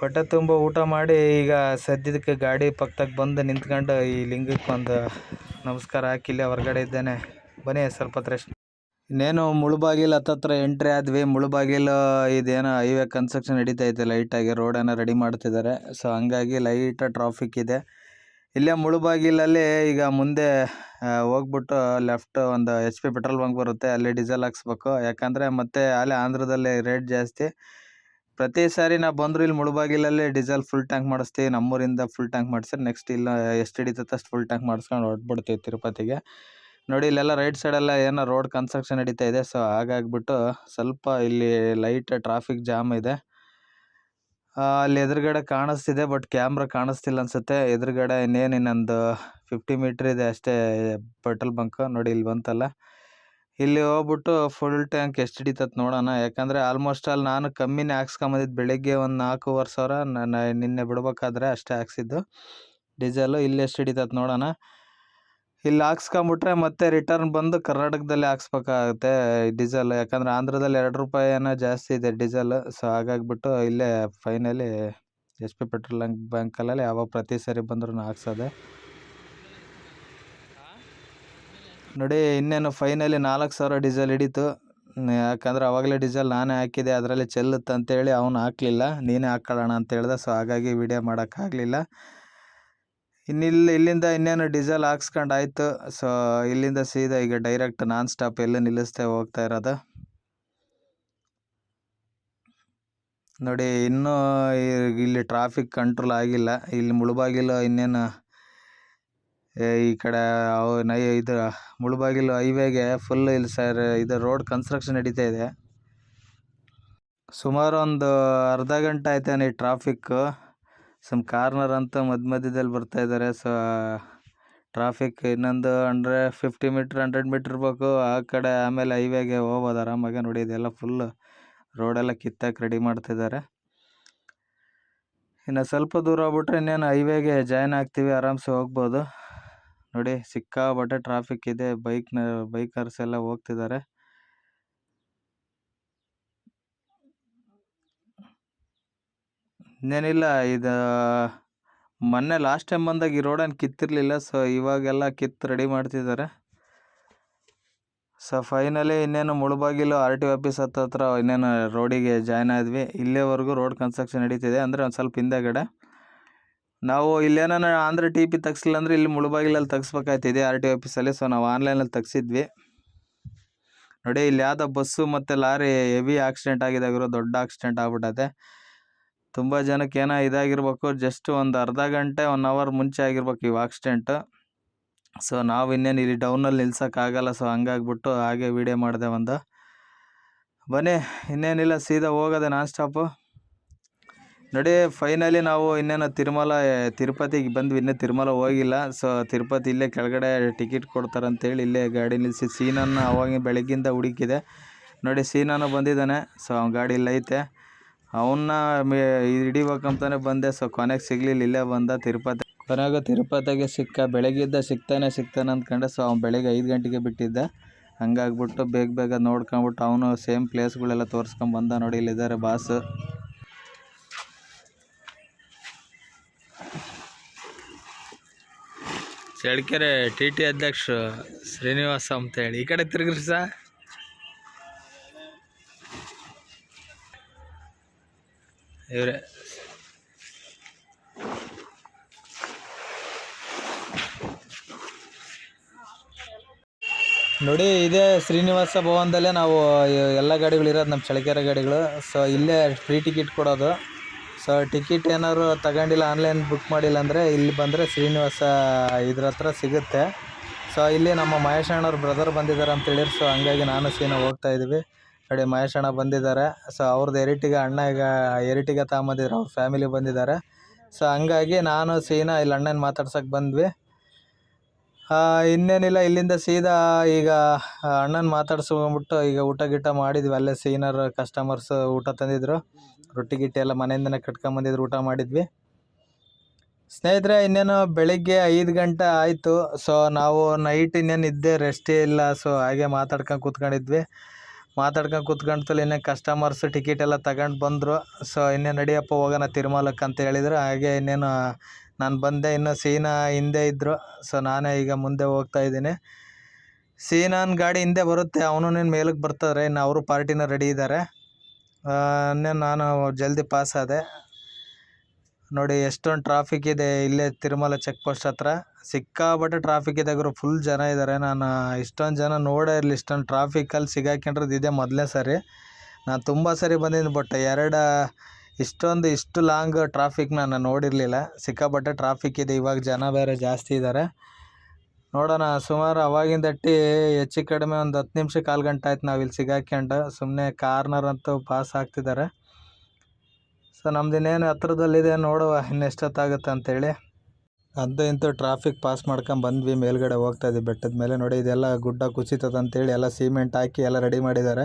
Speaker 1: ಹೊಟ್ಟೆ ತುಂಬ ಊಟ ಮಾಡಿ ಈಗ ಸದ್ಯದಕ್ಕೆ ಗಾಡಿ ಪಕ್ಕದಾಗ ಬಂದು ನಿಂತ್ಕೊಂಡು ಈ ಲಿಂಗಕ್ಕೆ ಒಂದು ನಮಸ್ಕಾರ ಹಾಕಿ ಇಲ್ಲೇ ಹೊರಗಡೆ ಇದ್ದೇನೆ. ಬನ್ನಿ ಸ್ವಲ್ಪ ರೆಸ್ಟ್ ಇನ್ನೇನು ಮುಳುಬಾಗಿಲು ಹತ್ತತ್ರ ಎಂಟ್ರಿ ಆದ್ವಿ. ಮುಳುಬಾಗಿಲು ಇದೇನೋ ಹೈವೇ ಕನ್ಸ್ಟ್ರಕ್ಷನ್ ನಡೀತಾ ಇದೆ. ಲೈಟಾಗಿ ರೋಡನ್ನು ರೆಡಿ ಮಾಡ್ತಿದ್ದಾರೆ. ಸೊ, ಹಂಗಾಗಿ ಲೈಟ ಟ್ರಾಫಿಕ್ ಇದೆ. ಇಲ್ಲೇ ಮುಳುಬಾಗಿಲಲ್ಲಿ ಈಗ ಮುಂದೆ ಹೋಗ್ಬಿಟ್ಟು ಲೆಫ್ಟ್ ಒಂದು ಎಚ್ ಪಿ ಪೆಟ್ರೋಲ್ ಬಂಕ್ ಬರುತ್ತೆ. ಅಲ್ಲಿ ಡೀಸೆಲ್ ಹಾಕ್ಸ್ಬೇಕು. ಯಾಕಂದರೆ ಮತ್ತೆ ಅಲ್ಲೇ ಆಂಧ್ರದಲ್ಲಿ ರೇಟ್ ಜಾಸ್ತಿ. ಪ್ರತಿ ಸಾರಿ ನಾ ಬಂದ್ರು ಇಲ್ಲಿ ಮುಳುಬಾಗಿಲಲ್ಲಿ ಡೀಸೆಲ್ ಫುಲ್ ಟ್ಯಾಂಕ್ ಮಾಡಿಸ್ತೀವಿ ನಮ್ಮೂರಿಂದ ಫುಲ್ ಟ್ಯಾಂಕ್ ಮಾಡಿಸಿ ನೆಕ್ಸ್ಟ್ ಇಲ್ಲ ಎಷ್ಟು ಹಿಡಿತೈತೆ ಅಷ್ಟು ಫುಲ್ ಟ್ಯಾಂಕ್ ಮಾಡಿಸ್ಕೊಂಡು ಹೊರಟ್ಬಿಡ್ತೀವಿ ತಿರುಪತಿಗೆ. ನೋಡಿ ಇಲ್ಲೆಲ್ಲ ರೈಟ್ ಸೈಡೆಲ್ಲ ಏನೋ ರೋಡ್ ಕನ್ಸ್ಟ್ರಕ್ಷನ್ ನಡೀತಾ ಇದೆ ಸೊ ಹಾಗಾಗ್ಬಿಟ್ಟು ಸ್ವಲ್ಪ ಇಲ್ಲಿ ಲೈಟ್ ಟ್ರಾಫಿಕ್ ಜಾಮ್ ಇದೆ. ಅಲ್ಲಿ ಎದುರುಗಡೆ ಕಾಣಿಸ್ತಿದೆ ಬಟ್ ಕ್ಯಾಮ್ರಾ ಕಾಣಿಸ್ತಿಲ್ಲ ಅನ್ಸುತ್ತೆ. ಎದುರುಗಡೆ ಇನ್ನೇನು ಇನ್ನೊಂದು ಫಿಫ್ಟಿ ಮೀಟ್ರ್ ಇದೆ ಅಷ್ಟೇ ಪೆಟ್ರೋಲ್ ಬಂಕ್ ನೋಡಿ ಇಲ್ಲಿ ಬಂತಲ್ಲ. ಇಲ್ಲಿ ಹೋಗ್ಬಿಟ್ಟು ಫುಲ್ ಟ್ಯಾಂಕ್ ಎಷ್ಟು ಹಿಡಿತತ್ ನೋಡೋಣ. ಯಾಕಂದರೆ ಆಲ್ಮೋಸ್ಟ್ ಅಲ್ಲಿ ನಾನು ಕಮ್ಮಿನೇ ಹಾಕ್ಸ್ಕೊಂಬಂದಿದ್ದು ಬೆಳಗ್ಗೆ ಒಂದು ನಾಲ್ಕೂವರೆ ಸಾವಿರ ನಾನು ನಿನ್ನೆ ಬಿಡ್ಬೇಕಾದ್ರೆ ಅಷ್ಟೇ ಹಾಕ್ಸಿದ್ದು. ಡೀಸೆಲು ಇಲ್ಲಿ ಎಷ್ಟು ಹಿಡಿತತ್ ನೋಡೋಣ. ಇಲ್ಲಿ ಹಾಕ್ಸ್ಕೊಂಬಿಟ್ರೆ ಮತ್ತೆ ರಿಟರ್ನ್ ಬಂದು ಕರ್ನಾಟಕದಲ್ಲಿ ಹಾಕ್ಸ್ಬೇಕಾಗುತ್ತೆ ಡೀಸೆಲ್ ಯಾಕಂದರೆ ಆಂಧ್ರದಲ್ಲಿ ಎರಡು ರೂಪಾಯಿ ಏನೋ ಜಾಸ್ತಿ ಇದೆ ಡೀಸೆಲ್ ಸೊ ಹಾಗಾಗ್ಬಿಟ್ಟು ಇಲ್ಲೇ finally H P petrol bank ಯಾವಾಗ ಪ್ರತಿ ಸರಿ ಬಂದ್ರೂ ಹಾಕ್ಸೋದೆ. ನೋಡಿ, ಇನ್ನೇನು ಫೈನಲಿ ನಾಲ್ಕು ಸಾವಿರ ಡೀಸೆಲ್ ಹಿಡಿತು. ಯಾಕಂದರೆ ಅವಾಗಲೇ ಡೀಸೆಲ್ ನಾನೇ ಹಾಕಿದೆ ಅದರಲ್ಲಿ ಚೆಲ್ಲುತ್ತೆ ಅಂತೇಳಿ ಅವನು ಹಾಕಲಿಲ್ಲ. ನೀನೇ ಹಾಕ್ಕೊಳ್ಳೋಣ ಅಂತ ಹೇಳ್ದೆ ಸೊ ಹಾಗಾಗಿ ವಿಡಿಯೋ ಮಾಡೋಕ್ಕಾಗಲಿಲ್ಲ. ಇನ್ನಿಲ್ಲಿ ಇಲ್ಲಿಂದ ಇನ್ನೇನು ಡೀಸೆಲ್ ಹಾಕ್ಸ್ಕೊಂಡು ಆಯಿತು ಸೊ ಇಲ್ಲಿಂದ ಸೀದಾ ಈಗ ಡೈರೆಕ್ಟ್ ನಾನ್ ಸ್ಟಾಪ್ ಎಲ್ಲೂ ನಿಲ್ಲಿಸ್ತೇವೆ ಹೋಗ್ತಾ ಇರೋದು. ನೋಡಿ, ಇನ್ನೂ ಇಲ್ಲಿ ಟ್ರಾಫಿಕ್ ಕಂಟ್ರೋಲ್ ಆಗಿಲ್ಲ. ಇಲ್ಲಿ ಮುಳುಬಾಗಿಲು ಇನ್ನೇನು ಈ ಕಡೆ ಅವು ನೈ, ಇದು ಮುಳುಬಾಗಿಲು ಹೈವೇಗೆ ಫುಲ್ ಇಲ್ಲಿ ಸರ್, ಇದು ರೋಡ್ ಕನ್ಸ್ಟ್ರಕ್ಷನ್ ನಡೀತಾ ಇದೆ. ಸುಮಾರು ಒಂದು ಅರ್ಧ ಗಂಟೆ ಆಯ್ತಾನೆ ಈ ಟ್ರಾಫಿಕ್ಕು ಸಮ್ ಕಾರ್ನರ್ ಅಂತ ಮಧ್ಯ ಮಧ್ಯದಲ್ಲಿ ಬರ್ತಾ ಇದ್ದಾರೆ ಸೊ ಟ್ರಾಫಿಕ್ ಇನ್ನೊಂದು ಅಂದರೆ ಫಿಫ್ಟಿ ಮೀಟ್ರ್ ಹಂಡ್ರೆಡ್ ಮೀಟ್ರ್ ಇರಬೇಕು. ಆ ಕಡೆ ಆಮೇಲೆ ಹೈವೇಗೆ ಹೋಗ್ಬೋದು ಆರಾಮಾಗೆ ನೋಡಿ, ಇದೆಲ್ಲ ಫುಲ್ ರೋಡೆಲ್ಲ ಕಿತ್ತಾಕಿ ರೆಡಿ ಮಾಡ್ತಿದ್ದಾರೆ ಇನ್ನು ಸ್ವಲ್ಪ ದೂರ ಹೋಗ್ಬಿಟ್ರೆ ಇನ್ನೇನು ಹೈವೇಗೆ ಜಾಯ್ನ್ ಆಗ್ತೀವಿ, ಆರಾಮ್ಸೆ ಹೋಗ್ಬೋದು. ನೋಡಿ ಸಿಕ್ಕಾಪಟ್ಟೆ ಟ್ರಾಫಿಕ್ ಇದೆ. ಬೈಕ್ನ ಬೈಕರ್ಸ್ ಎಲ್ಲ ಹೋಗ್ತಿದ್ದಾರೆ. ಇನ್ನೇನಿಲ್ಲ, ಇದು ಮೊನ್ನೆ ಲಾಸ್ಟ್ ಟೈಮ್ ಬಂದಾಗ ಈ ರೋಡನ್ನು ಕಿತ್ತಿರಲಿಲ್ಲ. ಸೊ ಇವಾಗೆಲ್ಲ ಕಿತ್ತು ರೆಡಿ ಮಾಡ್ತಿದ್ದಾರೆ. ಸೊ ಫೈನಲಿ ಇನ್ನೇನು ಮುಳುಬಾಗಿಲು ಆರ್ ಟಿ ಆಫೀಸ್ ಹತ್ತತ್ರ ಇನ್ನೇನು ರೋಡಿಗೆ ಜಾಯ್ನ್ ಆದ್ವಿ. ಇಲ್ಲೇವರೆಗೂ ರೋಡ್ ಕನ್ಸ್ಟ್ರಕ್ಷನ್ ನಡೀತಿದೆ. ಅಂದರೆ ಒಂದು ಸ್ವಲ್ಪ ಹಿಂದೆಗಡೆ. ನಾವು ಇಲ್ಲೇನ ಆಂಧ್ರ ಟಿ ಪಿ ತೆಗ್ಸಿಲ್ಲ ಅಂದರೆ ಇಲ್ಲಿ ಮುಳುಬಾಗಿಲಲ್ಲಿ ತೆಗ್ಸ್ಬೇಕಾಯ್ತಿದೆ ಆರ್ ಟಿ ಆಫೀಸಲ್ಲಿ ಸೊ ನಾವು ಆನ್ಲೈನಲ್ಲಿ ತೆಗ್ಸಿದ್ವಿ. ನೋಡಿ, ಇಲ್ಲಿ ಯಾವುದೋ ಬಸ್ಸು ಮತ್ತು ಲಾರಿ ಹೆವಿ ಆಕ್ಸಿಡೆಂಟ್ ಆಗಿದೆ. ಗುರು ದೊಡ್ಡ ಆಕ್ಸಿಡೆಂಟ್ ಆಗ್ಬಿಟ್ಟೈತೆ ತುಂಬ ಜನಕ್ಕೆ ಏನೋ ಇದಾಗಿರ್ಬೇಕು. ಜಸ್ಟ್ ಒಂದು ಅರ್ಧ ಗಂಟೆ ಒನ್ ಅವರ್ ಮುಂಚೆ ಆಗಿರ್ಬೇಕು ಇವು ಆಕ್ಸಿಡೆಂಟ್ ಸೊ ನಾವು ಇನ್ನೇನು ಇಲ್ಲಿ ಡೌನಲ್ಲಿ ನಿಲ್ಸೋಕ್ಕಾಗಲ್ಲ ಸೊ ಹಂಗಾಗ್ಬಿಟ್ಟು ಹಾಗೆ ವೀಡಿಯೋ ಮಾಡಿದೆ ಒಂದು ಬನ್ನಿ, ಇನ್ನೇನಿಲ್ಲ, ಸೀದಾ ಹೋಗೋದೆ ನಾನ್ ಸ್ಟಾಪು ನೋಡಿ ಫೈನಲಿ ನಾವು ಇನ್ನೇನು ತಿರುಮಲ, ತಿರುಪತಿಗೆ ಬಂದ್ವಿ. ಇನ್ನೂ ತಿರುಮಲ ಹೋಗಿಲ್ಲ. ಸೊ ತಿರುಪತಿ ಇಲ್ಲೇ ಕೆಳಗಡೆ ಟಿಕೆಟ್ ಕೊಡ್ತಾರಂತೇಳಿ ಇಲ್ಲೇ ಗಾಡಿ ನಿಲ್ಲಿಸಿ ಸೀನನ್ನು ಅವಾಗ ಬೆಳಗ್ಗಿಂದ ಹುಡುಕಿದೆ ನೋಡಿ ಸೀನನ್ನು ಬಂದಿದ್ದಾನೆ. ಸೊ ಅವ್ನ ಗಾಡಿ ಇಲ್ಲೈತೆ ಅವನ್ನ ಹಿಡಿಬೇಕಂತಾನೆ ಬಂದೆ. ಸೊ ಕೊನೆಗೆ ಸಿಗಲಿಲ್ಲ. ಇಲ್ಲೇ ಬಂದ ತಿರುಪತಿ. ಕೊನೆಗೆ ತಿರುಪತಿಗೆ ಸಿಕ್ಕ ಬೆಳಗ್ಗಿದ್ದ ಸಿಗ್ತಾನೆ ಸಿಗ್ತಾನೆ ಅಂದ್ಕೊಂಡೆ. ಸೊ ಅವ್ನು ಬೆಳಗ್ಗೆ ಐದು ಗಂಟೆಗೆ ಬಿಟ್ಟಿದ್ದೆ. ಹಂಗಾಗ್ಬಿಟ್ಟು ಬೇಗ ಬೇಗ ನೋಡ್ಕೊಂಬಿಟ್ಟು ಅವನು ಸೇಮ್ ಪ್ಲೇಸ್ಗಳೆಲ್ಲ ತೋರಿಸ್ಕೊಂಬಂದ ನೋಡಿ, ಇಲ್ಲಿದ್ದಾರೆ ಬಾಸು ಚಳ್ಳಕೆರೆ ಟಿ ಟಿ ಅಧ್ಯಕ್ಷ ಶ್ರೀನಿವಾಸ ಅಂತ ಹೇಳಿ ಈ ಕಡೆ ತಿರುಗ್ರಿ ಸಾ. ಇವರೇ. ನೋಡಿ, ಇದೇ ಶ್ರೀನಿವಾಸ ಭವನದಲ್ಲೇ ನಾವು ಎಲ್ಲ ಗಾಡಿಗಳು ಇರೋದು ನಮ್ಮ ಚಳ್ಳಕೆರೆ ಗಾಡಿಗಳು. ಸೊ ಇಲ್ಲೇ ಫ್ರೀ ಟಿಕೆಟ್ ಕೊಡೋದು. ಸೊ ಟಿಕೆಟ್ ಏನಾದ್ರು ತಗೊಂಡಿಲ್ಲ ಆನ್ಲೈನ್ ಬುಕ್ ಮಾಡಿಲ್ಲ ಅಂದರೆ ಇಲ್ಲಿ ಬಂದರೆ ಶ್ರೀನಿವಾಸ ಇದ್ರ ಹತ್ರ ಸಿಗುತ್ತೆ. ಸೊ ಇಲ್ಲಿ ನಮ್ಮ ಮಹೇಶ್ ಅಣ್ಣವ್ರ ಬ್ರದರ್ ಬಂದಿದ್ದಾರೆ ಅಂತ ಹೇಳಿರಿ ಸೊ ಹಂಗಾಗಿ ನಾನು ಸೀನ ಹೋಗ್ತಾ ಇದ್ವಿ. ನೋಡಿ, ಮಹೇಶ್ ಅಣ್ಣ ಬಂದಿದ್ದಾರೆ. ಸೊ ಅವ್ರದ್ದು ಎರಿಟಿಗೆ ಅಣ್ಣ ಈಗ ಎರಿಟಿಗೆ ತಗೊಂಬಂದಿದ್ರು ಅವ್ರ ಫ್ಯಾಮಿಲಿ ಬಂದಿದ್ದಾರೆ. ಸೊ ಹಂಗಾಗಿ ನಾನು ಸೀನಾ ಇಲ್ಲಿ ಅಣ್ಣನ ಮಾತಾಡ್ಸೋಕೆ ಬಂದ್ವಿ. ಇನ್ನೇನಿಲ್ಲ, ಇಲ್ಲಿಂದ ಸೀದಾ ಈಗ ಅಣ್ಣನ ಮಾತಾಡ್ಸ್ಕೊಂಬಿಟ್ಟು ಈಗ ಊಟ ಗೀಟ ಮಾಡಿದ್ವಿ. ಅಲ್ಲೇ ಸೀನಿಯರ್ ಕಸ್ಟಮರ್ಸ್ ಊಟ ತಂದಿದ್ರು. ರೊಟ್ಟಿ ಗಿಟ್ಟಿ ಎಲ್ಲ ಮನೆಯಿಂದನೇ ಕಟ್ಕೊಂಬಂದಿದ್ರು ಊಟ ಮಾಡಿದ್ವಿ. ಸ್ನೇಹಿತರೆ, ಇನ್ನೇನು, ಬೆಳಿಗ್ಗೆ ಐದು ಗಂಟೆ ಆಯಿತು. ಸೊ ನಾವು ನೈಟ್ ಇನ್ನೇನು ಇದ್ದೆ ರೆಸ್ಟೇ ಇಲ್ಲ. ಸೊ ಹಾಗೆ ಮಾತಾಡ್ಕೊಂಡು ಕೂತ್ಕೊಂಡಿದ್ವಿ. ಮಾತಾಡ್ಕೊಂಡು ಕೂತ್ಕೊಂಡ್ತಲ್ಲಿ ಇನ್ನೇ ಕಸ್ಟಮರ್ಸ್ ಟಿಕೆಟ್ ಎಲ್ಲ ತಗೊಂಡು ಬಂದರು. ಸೊ ಇನ್ನೇನು, ನಡಿಯಪ್ಪ, ಹೋಗೋಣ ತಿರುಮಲಕ್ಕೆ ಅಂತ ಹೇಳಿದ್ರು. ಹಾಗೆ ಇನ್ನೇನು ನಾನು ಬಂದೆ, ಇನ್ನು ಸೀನಾ ಹಿಂದೆ ಇದ್ದರು ಸೊ ನಾನೇ ಈಗ ಮುಂದೆ ಹೋಗ್ತಾ ಇದ್ದೀನಿ. ಸೀನಾನ್ ಗಾಡಿ ಹಿಂದೆ ಬರುತ್ತೆ, ಅವನು ನೀನು ಮೇಲಕ್ಕೆ ಬರ್ತಾರೆ ಇನ್ನು ಅವರು ಪಾರ್ಟಿನ ರೆಡಿ ಇದ್ದಾರೆ ನಾನು ಜಲ್ದಿ ಪಾಸ್ ಆದೆ. ನೋಡಿ, ಎಷ್ಟೊಂದು ಟ್ರಾಫಿಕ್ ಇದೆ, ಇಲ್ಲೇ ತಿರುಮಲ ಚೆಕ್ ಪೋಸ್ಟ್ ಹತ್ರ. ಸಿಕ್ಕಾಬಟ್ಟೆ ಟ್ರಾಫಿಕ್ ಇದೆ ಗುರು ಫುಲ್ ಜನ ಇದ್ದಾರೆ ನಾನು ಇಷ್ಟೊಂದು ಜನ ನೋಡೇ ಇರಲಿ, ಇಷ್ಟೊಂದು ಟ್ರಾಫಿಕಲ್ಲಿ ಸಿಗಾಕೊಂಡ್ರದ್ದು ಇದೇ ಮೊದಲನೇ ಸರಿ. ನಾನು ತುಂಬ ಸರಿ ಬಂದಿದ್ದೀನಿ ಬಟ್ ಎರಡು ಇಷ್ಟೊಂದು ಇಷ್ಟು ಲಾಂಗ್ ಟ್ರಾಫಿಕ್ ನಾನು ನೋಡಿರಲಿಲ್ಲ. ಸಿಕ್ಕಾಪಟ್ಟೆ ಟ್ರಾಫಿಕ್ ಇದೆ. ಇವಾಗ ಜನ ಬೇರೆ ಜಾಸ್ತಿ ಇದ್ದಾರೆ ನೋಡೋಣ. ಸುಮಾರು ಅವಾಗಿಂದ ಅಟ್ಟಿ ಹೆಚ್ಚು ಕಡಿಮೆ ಒಂದು ಹತ್ತು ನಿಮಿಷ ಕಾಲು ಗಂಟೆ ಆಯ್ತು ನಾವು ಇಲ್ಲಿ ಸಿಗಾಕ್ಯಂಡು ಸುಮ್ಮನೆ ಕಾರ್ನರ್ ಅಂತೂ ಪಾಸ್ ಆಗ್ತಿದ್ದಾರೆ. ಸೊ ನಮ್ದು ಇನ್ನೇನು ಹತ್ರದಲ್ಲಿದೆ ನೋಡುವ ಇನ್ನೆಷ್ಟೊತ್ತಾಗುತ್ತೆ ಅಂತೇಳಿ. ಅದು ಇಂಥ ಟ್ರಾಫಿಕ್ ಪಾಸ್ ಮಾಡ್ಕೊಂಡು ಬಂದ್ವಿ. ಮೇಲ್ಗಡೆ ಹೋಗ್ತಾ ಇದ್ವಿ. ಬೆಟ್ಟದ ಮೇಲೆ ನೋಡಿ, ಇದೆಲ್ಲ ಗುಡ್ಡ ಕುಸಿತದ ಅಂತೇಳಿ ಎಲ್ಲ ಸಿಮೆಂಟ್ ಹಾಕಿ ಎಲ್ಲ ರೆಡಿ ಮಾಡಿದ್ದಾರೆ.